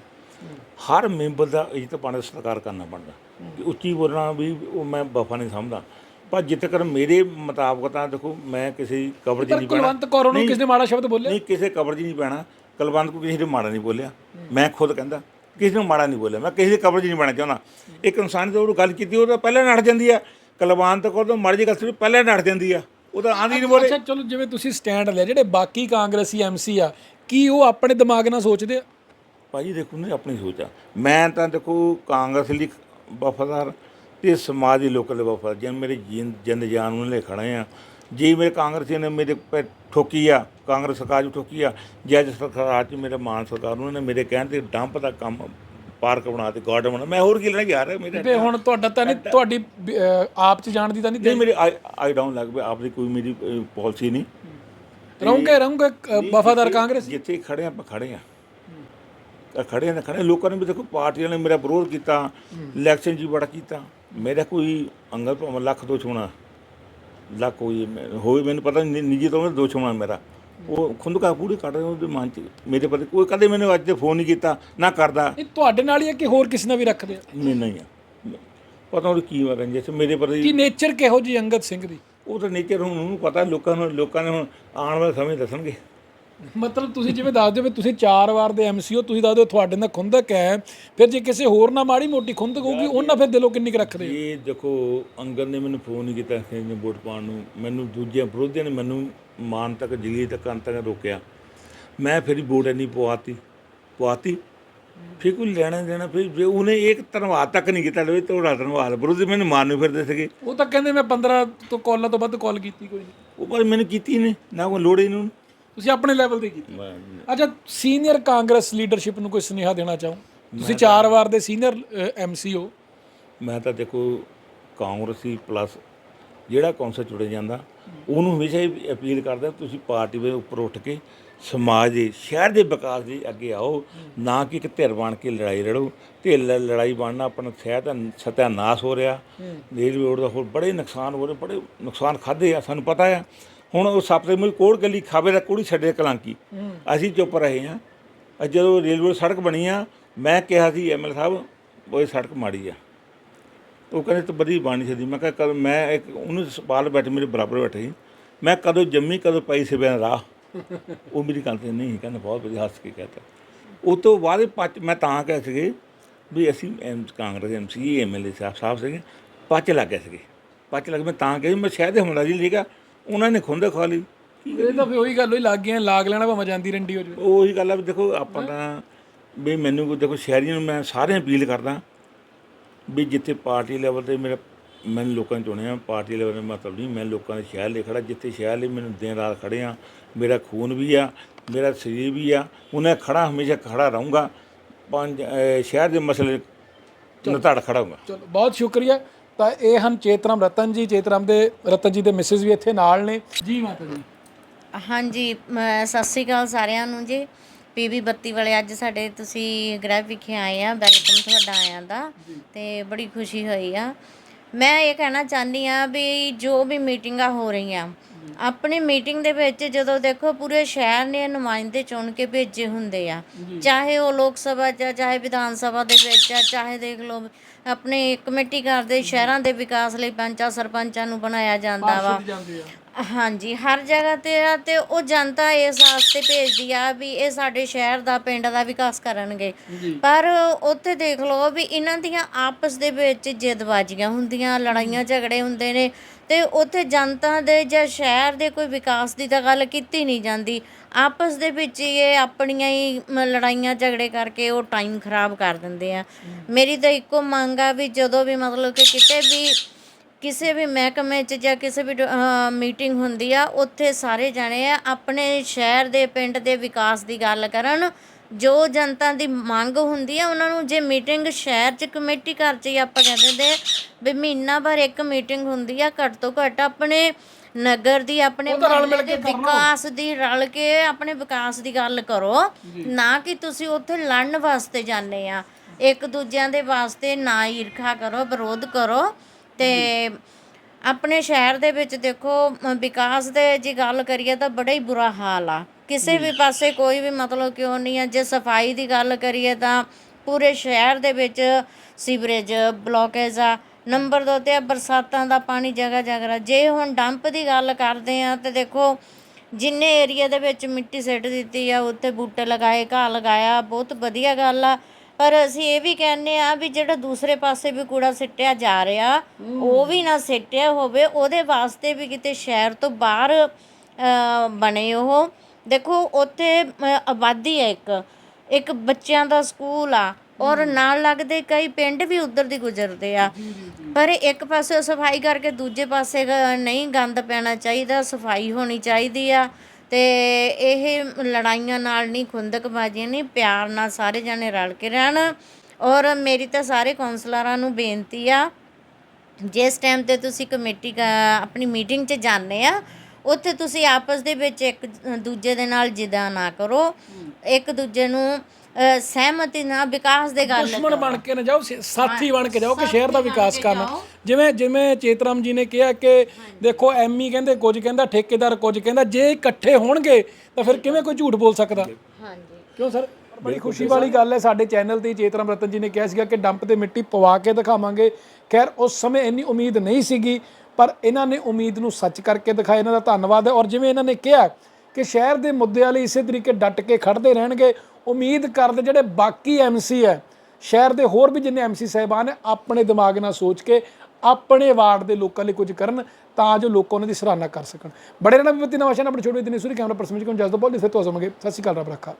ਹਰ ਮੈਂਬਰ ਦਾ ਇੱਜ਼ਤ ਪਾਣਾ ਸਤਿਕਾਰ ਕਰਨਾ ਬਣਦਾ ਕਿ ਉੱਚੀ ਬੋਲਣਾ ਵੀ ਉਹ ਮੈਂ ਵਫਾ ਨਹੀਂ ਸਮਝਦਾ। ਪਰ ਜਿੱਥੇ ਕਰ ਮੇਰੇ ਮੁਤਾਬਕ ਤਾਂ ਦੇਖੋ ਮੈਂ ਕਿਸੇ ਕਬਰ 'ਚ ਨਹੀਂ ਪੈਣਾ ਕੁਲਵੰਤ ਕੌਰ ਕਿਸੇ ਨੇ ਮਾੜਾ ਸ਼ਬਦ ਬੋਲੇ ਨਹੀਂ ਕਿਸੇ ਕਬਰ 'ਚ ਨਹੀਂ ਪੈਣਾ ਕਲਵੰਤ ਕੋ ਕਿਸੇ ਨੇ ਮਾੜਾ ਨਹੀਂ ਬੋਲਿਆ। ਮੈਂ ਖੁਦ ਕਹਿੰਦਾ ਕਿਸੇ ਨੂੰ ਮਾੜਾ ਨਹੀਂ ਬੋਲਿਆ। ਮੈਂ ਕਿਸੇ ਦੀ ਕਬਰ 'ਚ ਨਹੀਂ ਪੈਣਾ ਚਾਹੁੰਦਾ। ਇੱਕ ਇਨਸਾਨ ਉਹ ਗੱਲ ਕੀਤੀ ਉਹ ਤਾਂ ਪਹਿਲਾਂ ਨੜ ਜਾਂਦੀ ਆ। ਕਲਵੰਤ ਕੌਰ ਤੋਂ ਮਾੜੀ ਜਿਹੀ ਗੱਲ ਸੀ ਪਹਿਲਾਂ ਨੜ ਜਾਂਦੀ ਆ। ਉਹ ਤਾਂ ਆਂਦੀ ਨਹੀਂ ਬੋਲੇ। ਅੱਛਾ ਚਲੋ ਜਿਵੇਂ ਤੁਸੀਂ ਸਟੈਂਡ ਲਿਆ ਜਿਹੜੇ ਬਾਕੀ ਕਾਂਗਰਸੀ ਐਮਸੀ ਆ ਕੀ ਉਹ ਆਪਣੇ ਦਿਮਾਗ ਨਾਲ ਸੋਚਦੇ ਆ? ਭਾਜੀ ਦੇਖੋ ਨਾ ਆਪਣੀ ਸੋਚ ਆ। ਮੈਂ ਤਾਂ ਦੇਖੋ ਕਾਂਗਰਸ ਲਈ ਵਫਾਦਾਰ ਤੇ ਸਮਾਜ ਦੇ ਲੋਕਾਂ ਦੇ ਵਫਾਦਾਰ। ਜਿਵੇਂ ਮੇਰੇ ਜਿੰਦ ਜਾਨ ਨੂੰ ਲੈ ਖੜੇ ਆ। ਜੇ ਮੇਰੇ ਕਾਂਗਰਸੀ ਨੇ ਮੇਰੇ ਪੈ ਠੋਕੀ ਆ ਕਾਂਗਰਸ ਸਰਕਾਰ ਨੂੰ ਠੋਕੀ ਆ ਜੇ ਅੱਜ ਸਰਕਾਰ ਚ ਮੇਰੇ ਮਾਨ ਸਰਕਾਰ ਨੂੰ ਨੇ ਮੇਰੇ ਕਹਿਣ ਤੇ ਡੰਪ ਦਾ ਕੰਮ ਪਾਰਕ ਬਣਾ ਤੇ ਗਾਰਡਨ ਬਣਾ ਮੈਂ ਹੋਰ ਕੀ ਲੈਣਾ ਯਾਰ ਮੇਰੇ ਤੇ ਹੁਣ ਤੁਹਾਡਾ ਤਾਂ ਨਹੀਂ ਤੁਹਾਡੀ ਆਪ 'ਚ ਜਾਣ ਦੀ ਤਾਂ ਨਹੀਂ ਨਹੀਂ ਮੇਰੇ ਆਈ ਡਾਊਨ ਲੱਗ ਪਿਆ ਆਪਦੀ ਕੋਈ ਮੇਰੀ ਪਾਲਿਸੀ ਨਹੀਂ। ਰਹੋਗੇ ਰਹੋਗੇ ਵਫਾਦਾਰ ਕਾਂਗਰਸ? ਜਿੱਥੇ ਖੜੇ ਆਪਾਂ ਖੜੇ ਆ। ਤਾਂ ਖੜੇ ਤਾਂ ਖੜੇ। ਲੋਕਾਂ ਨੇ ਵੀ ਦੇਖੋ ਪਾਰਟੀਆਂ ਨੇ ਮੇਰਾ ਵਿਰੋਧ ਕੀਤਾ ਇਲੈਕਸ਼ਨ ਜੀ ਬੜਾ ਕੀਤਾ। ਮੇਰਾ ਕੋਈ ਅੰਗਲ ਭਾਵੇਂ ਲੱਖ ਦੋ ਛੋਣਾ ਲੱਖ ਕੋਈ ਹੋਵੇ ਮੈਨੂੰ ਪਤਾ ਨਹੀਂ ਨਿੱਜੀ ਤੌਰ ਤੇ ਦੋ ਛੋਣਾ ਮੇਰਾ। ਉਹ ਖੁੰਦਕਾ ਪੂਰੀ ਕੱਢ ਰਹੇ ਉਹਦੇ ਮਨ ਚ। ਮੇਰੇ ਪਤੀ ਕੋਈ ਕਦੇ ਮੈਨੂੰ ਅੱਜ ਤੇ ਫੋਨ ਨਹੀਂ ਕੀਤਾ ਨਾ ਕਰਦਾ। ਇਹ ਤੁਹਾਡੇ ਨਾਲ ਹੀ ਹੈ ਕਿ ਹੋਰ ਕਿਸੇ ਨਾਲ ਵੀ ਰੱਖਦੇ ਆ? ਨਹੀਂ ਨਹੀਂ ਪਤਾ ਉਹ ਕੀ ਵਰਨ ਜਿਸ ਮੇਰੇ ਪ੍ਰਤੀ ਕੀ ਨੇਚਰ ਕਿਹੋ ਜੀ ਅੰਗਦ ਸਿੰਘ ਦੀ? ਉਹ ਤਾਂ ਨੇਚਰ ਹੁਣ ਉਹਨੂੰ ਪਤਾ ਲੋਕਾਂ ਨੂੰ ਲੋਕਾਂ ਨੇ ਹੁਣ ਆਉਣ ਵਾਲੇ ਸਮੇਂ ਦੱਸਣਗੇ। ਮਤਲਬ ਤੁਸੀਂ ਜਿਵੇਂ ਦੱਸਦੇ ਹੋ ਵੀ ਤੁਸੀਂ ਚਾਰ ਵਾਰ ਦੇ ਐਮਸੀਓ ਤੁਸੀਂ ਦੱਸਦੇ ਹੋ ਤੁਹਾਡੇ ਨਾਲ ਖੁੰਦਕ ਹੈ। ਫਿਰ ਜੇ ਕਿਸੇ ਹੋਰ ਨਾਲ ਮਾੜੀ ਮੋਟੀ ਖੁੰਦਕ ਹੋਊਗੀ ਉਹਨਾਂ ਫਿਰ ਦਿਲੋਂ ਕਿੰਨੀ ਕੁ ਰੱਖਦੇ ਹੋ? ਇਹ ਦੇਖੋ ਅੰਗਦ ਨੇ ਮੈਨੂੰ ਫੋਨ ਨਹੀਂ ਕੀਤਾ ਕਿਸੇ ਨੇ ਵੋਟ ਪਾਉਣ ਨੂੰ। ਮੈਨੂੰ ਦੂਜਿਆਂ ਵਿਰੋਧੀਆਂ ਨੇ ਮੈਨੂੰ ਮਾਨ ਤੱਕ ਜਲੀ ਤੱਕ ਅੰਤ ਤੱਕ ਰੋਕਿਆ। ਮੈਂ ਫਿਰ ਵੋਟ ਨਹੀਂ ਪਵਾਤੀ ਪਵਾਤੀ। ਫਿਰ ਕੋਈ ਲੈਣਾ ਦੇਣਾ ਫਿਰ ਜੇ ਉਹਨੇ ਇੱਕ ਧੰਨਵਾਦ ਤੱਕ ਨਹੀਂ ਕੀਤਾ ਲਵੇ ਤੁਹਾਡਾ ਧੰਨਵਾਦ। ਵਿਰੋਧੀ ਮੈਨੂੰ ਮਾਰਨ ਨੂੰ ਫਿਰਦੇ ਸੀਗੇ। ਉਹ ਤਾਂ ਕਹਿੰਦੇ ਮੈਂ 15 ਤੋਂ ਕਾਲਾਂ ਤੋਂ ਵੱਧ ਕਾਲ ਕੀਤੀ ਕੋਈ ਨਹੀਂ। ਉਹ ਪਰ ਮੈਨੂੰ ਕੀਤੀ ਨਹੀਂ ਨਾ ਕੋਈ ਲੋੜ ਉਹਨੂੰ ਤੁਸੀਂ ਆਪਣੇ ਲੈਵਲ ਤੇ ਕੀਤੀ। ਅੱਛਾ ਸੀਨੀਅਰ ਕਾਂਗਰਸ ਲੀਡਰਸ਼ਿਪ ਨੂੰ ਕੋਈ ਸੁਨੇਹਾ ਦੇਣਾ ਚਾਹੋ? ਤੁਸੀਂ ਚਾਰ ਵਾਰ ਦੇ ਸੀਨੀਅਰ ਐਮਸੀ ਹੋ। ਮੈਂ ਤਾਂ ਦੇਖੋ ਕਾਂਗਰਸੀ ਪਲੱਸ ਜਿਹੜਾ ਕੌਂਸਲ ਚੁੜੇ ਜਾਂਦਾ ਉਹਨੂੰ ਹਮੇਸ਼ਾ ਹੀ ਅਪੀਲ ਕਰਦਾ ਤੁਸੀਂ ਪਾਰਟੀ ਦੇ ਉੱਪਰ ਉੱਠ ਕੇ ਸਮਾਜ ਦੇ, ਸ਼ਹਿਰ ਦੇ ਵਿਕਾਸ ਦੇ ਅੱਗੇ ਆਓ, ਨਾ ਕਿ ਇੱਕ ਧਿਰ ਬਣ ਕੇ ਲੜਾਈ ਲੜੋ। ਧਿਰ ਲ- ਲੜਾਈ ਬਣਨਾ ਆਪਣਾ ਸ਼ਹਿਰ ਦਾ ਸਤਿਆਨਾਸ਼ ਹੋ ਰਿਹਾ। ਰੇਲਵੇ ਰੋਡ ਦਾ ਹੋਰ ਬੜੇ ਨੁਕਸਾਨ ਹੋ ਰਹੇ, ਬੜੇ ਨੁਕਸਾਨ ਖਾਦੇ ਆ, ਸਾਨੂੰ ਪਤਾ ਆ। ਹੁਣ ਉਹ ਸੱਪ ਦੇ ਮੂੰਹ ਕੋੜ ਗਲੀ ਖਾਵੇ ਦਾ ਕੋੜੀ ਛੱਡੇ ਕਲਾਂਕੀ। ਅਸੀਂ ਚੁੱਪ ਰਹੇ ਆ ਅੱਜ ਜਦੋਂ ਰੇਲਵੇ ਸੜਕ ਬਣੀ ਆ, ਮੈਂ ਕਿਹਾ ਸੀ ਐਮਐਲ ਸਾਹਿਬ ਉਹ ਇਹ ਸੜਕ ਮਾੜੀ ਆ। ਉਹ ਕਹਿੰਦੇ, ਤੂੰ ਬੜੀ ਬਾਣੀ ਛਦੀ ਮੈਂ ਕਿਹਾ, ਕਦ, ਮੈਂ ਇੱਕ, ਉਹਨੂੰ ਸਵਾਲ ਬੈਠੇ ਮੇਰੇ ਬਰਾਬਰ ਬੈਠੇ ਸੀ। ਮੈਂ ਕਦੋਂ ਜੰਮੀ, ਕਦੋਂ ਪਾਈ ਸੀ ਬਿਨ ਰਾਹ? ਉਹ ਮੇਰੀ ਗੱਲ ਤੇ ਨਹੀਂ ਕਹਿੰਦਾ ਬਹੁਤ ਵਧੀਆ ਹੱਸ ਕੇ ਕਹਤਾ। ਉਹ ਤੋਂ ਬਾਅਦ ਪੱਚ ਮੈਂ ਤਾਂ ਕਹਿ ਸੀਗੇ ਵੀ ਅਸੀਂ ਐਮ ਕਾਂਗਰਸ ਐਮਸੀ ਐਮਐਲਏ ਸਾਹਿਬ ਸਾਹਿਬ ਸੀਗੇ ਪੱਚ ਲੱਗ ਗਏ ਸੀਗੇ। ਪੱਚ ਲੱਗ ਮੈਂ ਤਾਂ ਕਿਹਾ ਵੀ ਮੈਂ ਸ਼ਾਇਦ ਹਮਲਾ ਜੀ ਲੇਗਾ ਉਹਨਾਂ ਨੇ ਖੁੰਦ ਖਾ ਲਈ। ਇਹ ਤਾਂ ਫਿਰ ਉਹੀ ਗੱਲ ਹੋਈ ਲੱਗ ਗਿਆ ਲਾਗ ਲੈਣਾ ਭਾਵੇਂ ਜਾਂਦੀ ਰੰਡੀ ਹੋ ਜਾਵੇ। ਉਹੀ ਗੱਲ ਆ ਵੀ ਦੇਖੋ ਆਪਾਂ ਤਾਂ ਵੀ ਮੈਨੂੰ ਦੇਖੋ ਸ਼ਹਿਰੀਆਂ ਨੂੰ ਮੈਂ ਸਾਰਿਆਂ ਅਪੀਲ ਕਰਦਾ ਵੀ ਜਿੱਥੇ ਪਾਰਟੀ ਲੈਵਲ ਤੇ ਮੇਰਾ ਮੈਨੂੰ ਲੋਕਾਂ ਨੇ ਚੁਣਿਆ ਪਾਰਟੀ ਲੈਵਲ ਦਾ ਮਤਲਬ ਨਹੀਂ ਮੈਂ ਲੋਕਾਂ ਦੇ ਸ਼ਹਿਰ ਲਈ ਖੜਾ ਜਿੱਥੇ ਸ਼ਹਿਰ ਲਈ ਮੈਨੂੰ ਦਿਨ ਰਾਤ ਖੜੇ ਆ ਮੇਰਾ ਖੂਨ ਵੀ ਆ ਮੇਰਾ ਸਰੀਰ ਵੀ ਆ ਉਹਨੇ ਖੜਾ ਹਮੇਸ਼ਾ ਖੜਾ ਰਹੂੰਗਾ ਪੰਜ ਅਹ ਸ਼ਹਿਰ ਦੇ ਮਸਲੇ ਨੂੰ ਧੜ ਖੜਾ ਹੋਊਗਾ। ਚਲੋ ਬਹੁਤ ਸ਼ੁਕਰੀਆ। ਤਾਂ ਇਹ ਹਨ ਚੇਤਰਾਮ ਰਤਨ ਜੀ ਚੇਤਰਾਮ ਦੇ ਰਤਨ ਜੀ ਦੇ ਮਿਸਿਸ ਵੀ ਇੱਥੇ ਨਾਲ ਨੇ। ਜੀ ਮਾਤਾ ਜੀ। ਹਾਂਜੀ ਮ- ਸਤਿ ਸ੍ਰੀ ਅਕਾਲ ਸਾਰਿਆਂ ਨੂੰ ਜੀ। ਪੀਬੀ ਬੱਤੀ ਵਾਲੇ ਅੱਜ ਸਾਡੇ ਤੁਸੀਂ ਗ੍ਰਹਿ ਵਿਖੇ ਆਏ ਆ ਵੈਲਕਮ ਤੁਹਾਡਾ ਆਇਆਂ ਦਾ ਤੇ ਬੜੀ ਖੁਸ਼ੀ ਹੋਈ ਆ। ਮੈਂ ਇਹ ਕਹਿਣਾ ਚਾਹੁੰਦੀ ਆ ਵੀ ਜੋ ਵੀ ਮੀਟਿੰਗਾਂ ਹੋ ਰਹੀਆਂ ਆਪਣੀ ਮੀਟਿੰਗ ਦੇ ਵਿੱਚ ਜਦੋਂ ਦੇਖੋ ਪੂਰੇ ਸ਼ਹਿਰ ਨੇ ਨੁਮਾਇੰਦੇ ਚੁਣ ਕੇ ਭੇਜੇ ਹੁੰਦੇ ਆ। ਚਾਹੇ ਉਹ ਲੋਕ ਸਭਾ ਚ ਆ, ਚਾਹੇ ਵਿਧਾਨ ਸਭਾ ਦੇ ਵਿੱਚ ਆ ਚਾਹੇ ਦੇਖ ਲਓ ਆਪਣੇ ਕਮੇਟੀ ਘਰ ਦੇ ਸ਼ਹਿਰਾਂ ਦੇ ਵਿਕਾਸ ਲਈ ਪੰਚਾਂ ਸਰਪੰਚਾਂ ਨੂੰ ਬਣਾਇਆ ਜਾਂਦਾ ਵਾ। ਹਾਂਜੀ ਹਰ ਜਗ੍ਹਾ ਤੇ ਆ ਤੇ ਉਹ ਜਨਤਾ ਇਸ ਵਾਸਤੇ ਭੇਜਦੀ ਆ ਵੀ ਇਹ ਸਾਡੇ ਸ਼ਹਿਰ ਦਾ ਪਿੰਡ ਦਾ ਵਿਕਾਸ ਕਰਨਗੇ। ਪਰ ਉੱਥੇ ਦੇਖ ਲਓ ਵੀ ਇਹਨਾਂ ਦੀਆਂ ਆਪਸ ਦੇ ਵਿੱਚ ਜਿੱਦਬਾਜ਼ੀਆਂ ਹੁੰਦੀਆਂ ਲੜਾਈਆਂ ਝਗੜੇ ਹੁੰਦੇ ਨੇ ਤੇ ਉੱਥੇ ਜਨਤਾ ਦੇ ਜਾਂ ਸ਼ਹਿਰ ਦੇ ਕੋਈ ਵਿਕਾਸ ਦੀ ਤਾਂ ਗੱਲ ਕੀਤੀ ਨਹੀਂ ਜਾਂਦੀ। ਆਪਸ ਦੇ ਵਿੱਚ ਹੀ ਇਹ ਆਪਣੀਆਂ ਹੀ ਲੜਾਈਆਂ ਝਗੜੇ ਕਰਕੇ ਉਹ ਟਾਈਮ ਖਰਾਬ ਕਰ ਦਿੰਦੇ ਆ। ਮੇਰੀ ਤਾਂ ਇੱਕੋ ਮੰਗ ਆ ਵੀ ਜਦੋਂ ਵੀ ਮਤਲਬ ਕਿ ਕਿਤੇ ਵੀ ਕਿਸੇ ਵੀ ਮਹਿਕਮੇ 'ਚ ਜਾਂ ਕਿਸੇ ਵੀ ਮੀਟਿੰਗ ਹੁੰਦੀ ਆ ਉੱਥੇ ਸਾਰੇ ਜਾਣੇ ਆ ਆਪਣੇ ਸ਼ਹਿਰ ਦੇ ਪਿੰਡ ਦੇ ਵਿਕਾਸ ਦੀ ਗੱਲ ਕਰਨ ਜੋ ਜਨਤਾ ਦੀ ਮੰਗ ਹੁੰਦੀ ਆ ਉਹਨਾਂ ਨੂੰ ਜੇ ਮੀਟਿੰਗ ਸ਼ਹਿਰ 'ਚ ਕਮੇਟੀ ਘਰ 'ਚ ਹੀ ਆਪਾਂ ਕਹਿੰਦੇ ਹੁੰਦੇ ਵੀ ਮਹੀਨਾ ਭਰ ਇੱਕ ਮੀਟਿੰਗ ਹੁੰਦੀ ਆ ਘੱਟ ਤੋਂ ਘੱਟ ਆਪਣੇ ਨਗਰ ਦੀ ਆਪਣੇ ਮੁਹੱਲੇ ਦੇ ਵਿਕਾਸ ਦੀ ਰਲ ਕੇ ਆਪਣੇ ਵਿਕਾਸ ਦੀ ਗੱਲ ਕਰੋ। ਨਾ ਕਿ ਤੁਸੀਂ ਉੱਥੇ ਲੜਨ ਵਾਸਤੇ ਜਾਂਦੇ ਆ। ਇੱਕ ਦੂਜਿਆਂ ਦੇ ਵਾਸਤੇ ਨਾ ਈਰਖਾ ਕਰੋ ਵਿਰੋਧ ਕਰੋ ਤੇ ਆਪਣੇ ਸ਼ਹਿਰ ਦੇ ਵਿੱਚ ਦੇਖੋ ਵਿਕਾਸ ਦੇ ਜੇ ਗੱਲ ਕਰੀਏ ਤਾਂ ਬੜਾ ਹੀ ਬੁਰਾ ਹਾਲ ਆ। ਕਿਸੇ ਵੀ ਪਾਸੇ ਕੋਈ ਵੀ ਮਤਲਬ ਕਿਉਂ ਨਹੀਂ ਆ, ਜੇ ਸਫ਼ਾਈ ਦੀ ਗੱਲ ਕਰੀਏ ਤਾਂ ਪੂਰੇ ਸ਼ਹਿਰ ਦੇ ਵਿੱਚ ਸੀਵਰੇਜ, ਬਲੋਕੇਜ ਆ, ਨੰਬਰ ਦੋ ਤੇ ਬਰਸਾਤਾਂ ਦਾ ਪਾਣੀ ਜਗ੍ਹਾ ਜਗ੍ਹਾ ਜੇ ਹੁਣ ਡੰਪ ਦੀ ਗੱਲ ਕਰਦੇ ਆ ਤੇ ਦੇਖੋ, ਜਿੰਨੇ ਏਰੀਆ ਦੇ ਵਿੱਚ ਮਿੱਟੀ ਸਿੱਟ ਦਿੱਤੀ ਆ, ਉੱਥੇ ਬੂਟੇ ਲਗਾਏ, ਘਾਹ ਲਗਾਇਆ, ਬਹੁਤ ਵਧੀਆ ਗੱਲ ਆ। ਪਰ ਅਸੀਂ ਇਹ ਵੀ ਕਹਿੰਦੇ ਆ ਵੀ ਜਿਹੜਾ ਦੂਸਰੇ ਪਾਸੇ ਵੀ ਕੂੜਾ ਸਿੱਟਿਆ ਜਾ ਰਿਹਾ, ਉਹ ਵੀ ਨਾ ਸਿੱਟਿਆ ਹੋਵੇ, ਉਹਦੇ ਵਾਸਤੇ ਵੀ ਕਿਤੇ ਸ਼ਹਿਰ ਤੋਂ ਬਾਹਰ ਬਣੇ ਉਹ। ਦੇਖੋ ਉੱਥੇ ਆਬਾਦੀ ਹੈ ਇੱਕ। ਇੱਕ ਬੱਚਿਆਂ ਦਾ ਸਕੂਲ ਆ ਔਰ ਨਾਲ ਲੱਗਦੇ ਕਈ ਪਿੰਡ ਵੀ ਉਧਰ ਦੀ ਗੁਜ਼ਰਦੇ ਆ। ਪਰ ਇੱਕ ਪਾਸੇ ਸਫ਼ਾਈ ਕਰਕੇ ਦੂਜੇ ਪਾਸੇ ਨਹੀਂ ਗੰਦ ਪੈਣਾ ਚਾਹੀਦਾ ਸਫ਼ਾਈ ਹੋਣੀ ਚਾਹੀਦੀ ਆ। ਤੇ ਇਹ ਲੜਾਈਆਂ ਨਾਲ ਨਹੀਂ ਖੁੰਦਕਬਾਜ਼ੀਆਂ ਨਹੀਂ ਪਿਆਰ ਨਾਲ ਸਾਰੇ ਜਾਣੇ ਰਲ ਕੇ ਰਹਿਣ। ਔਰ ਮੇਰੀ ਤਾਂ ਸਾਰੇ ਕਾਉਂਸਲਰਾਂ ਨੂੰ ਬੇਨਤੀ ਆ ਜਿਸ ਟਾਈਮ ਤੇ ਤੁਸੀਂ ਕਮੇਟੀ ਆਪਣੀ ਮੀਟਿੰਗ 'ਚ ਜਾਂਦੇ ਆ ਉੱਥੇ ਤੁਸੀਂ ਆਪਸ ਦੇ ਵਿੱਚ ਇੱਕ ਦੂਜੇ ਦੇ ਨਾਲ ਜਿੱਦਾਂ ਨਾ ਕਰੋ। ਇੱਕ ਦੂਜੇ ਨੂੰ ਸਹਿਮਤੀ ਨਾਲ ਵਿਕਾਸ ਦੇ ਗੱਲ ਦੁਸ਼ਮਣ ਬਣ ਕੇ ਨਾ ਜਾਓ ਸਾਥੀ ਬਣ ਕੇ ਜਾਓ ਕਿ ਸ਼ਹਿਰ ਦਾ ਵਿਕਾਸ ਕਰਨਾ। ਜਿਵੇਂ ਜਿਵੇਂ ਚੇਤਰਾਮ ਜੀ ਨੇ ਕਿਹਾ ਕਿ ਦੇਖੋ ਐਮਈ ਕਹਿੰਦੇ ਕੁਝ ਕਹਿੰਦਾ ਠੇਕੇਦਾਰ ਕੁਝ ਕਹਿੰਦਾ ਜੇ ਇਕੱਠੇ ਹੋਣਗੇ ਤਾਂ ਫਿਰ ਕਿਵੇਂ ਕੋਈ ਝੂਠ ਬੋਲ ਸਕਦਾ? ਹਾਂਜੀ। ਕਿਉਂ ਸਰ? ਬੜੀ ਖੁਸ਼ੀ ਵਾਲੀ ਗੱਲ ਹੈ ਸਾਡੇ ਚੈਨਲ ਤੇ ਚੇਤਰਾਮ ਰਤਨ ਜੀ ਨੇ ਕਿਹਾ ਸੀਗਾ ਕਿ ਡੰਪ ਤੇ ਮਿੱਟੀ ਪਵਾ ਕੇ ਦਿਖਾਵਾਂਗੇ। ਖੈਰ ਉਸ ਸਮੇਂ ਇੰਨੀ ਉਮੀਦ ਨਹੀਂ ਸੀਗੀ। ਪਰ ਇਹਨਾਂ ਨੇ ਉਮੀਦ ਨੂੰ ਸੱਚ ਕਰਕੇ ਦਿਖਾਇਆ, ਇਹਨਾਂ ਦਾ ਧੰਨਵਾਦ ਹੈ। ਔਰ ਜਿਵੇਂ ਇਹਨਾਂ ਨੇ ਕਿਹਾ ਕਿ ਸ਼ਹਿਰ ਦੇ ਮੁੱਦਿਆਂ ਲਈ ਇਸੇ ਤਰੀਕੇ ਡਟ ਕੇ ਖੜਦੇ ਰਹਿਣਗੇ, ਉਮੀਦ ਕਰਦੇ ਜਿਹੜੇ ਬਾਕੀ ਐਮਸੀ ਹੈ, ਸ਼ਹਿਰ ਦੇ ਹੋਰ ਵੀ ਜਿੰਨੇ ਐਮਸੀ ਸਾਹਿਬਾਨ ਹੈ ਆਪਣੇ ਦਿਮਾਗ ਨਾਲ ਸੋਚ ਕੇ ਆਪਣੇ ਵਾਰਡ ਦੇ ਲੋਕਾਂ ਲਈ ਕੁਝ ਕਰਨ ਤਾਂ ਜੋ ਲੋਕ ਉਹਨਾਂ ਦੀ ਸਰਾਹਨਾ ਕਰ ਸਕਣ। ਬੜੇ ਰਹਿਣਾ ਵਿਪਤੀ ਨਵਾਸ਼ਾਨ ਆਪਣੇ ਛੋਟੇ ਦਿਨੇ ਸੂਰੀ ਕੈਮਰਾ ਪਰਸਨ ਜੀ ਕੋਲ ਜਸ ਦੋ ਫਿਰ ਤੋਂ ਸਮਗੇ ਸਤਿ ਸ਼੍ਰੀ ਅਕਾਲ, ਰੱਬ ਰੱਖਾ।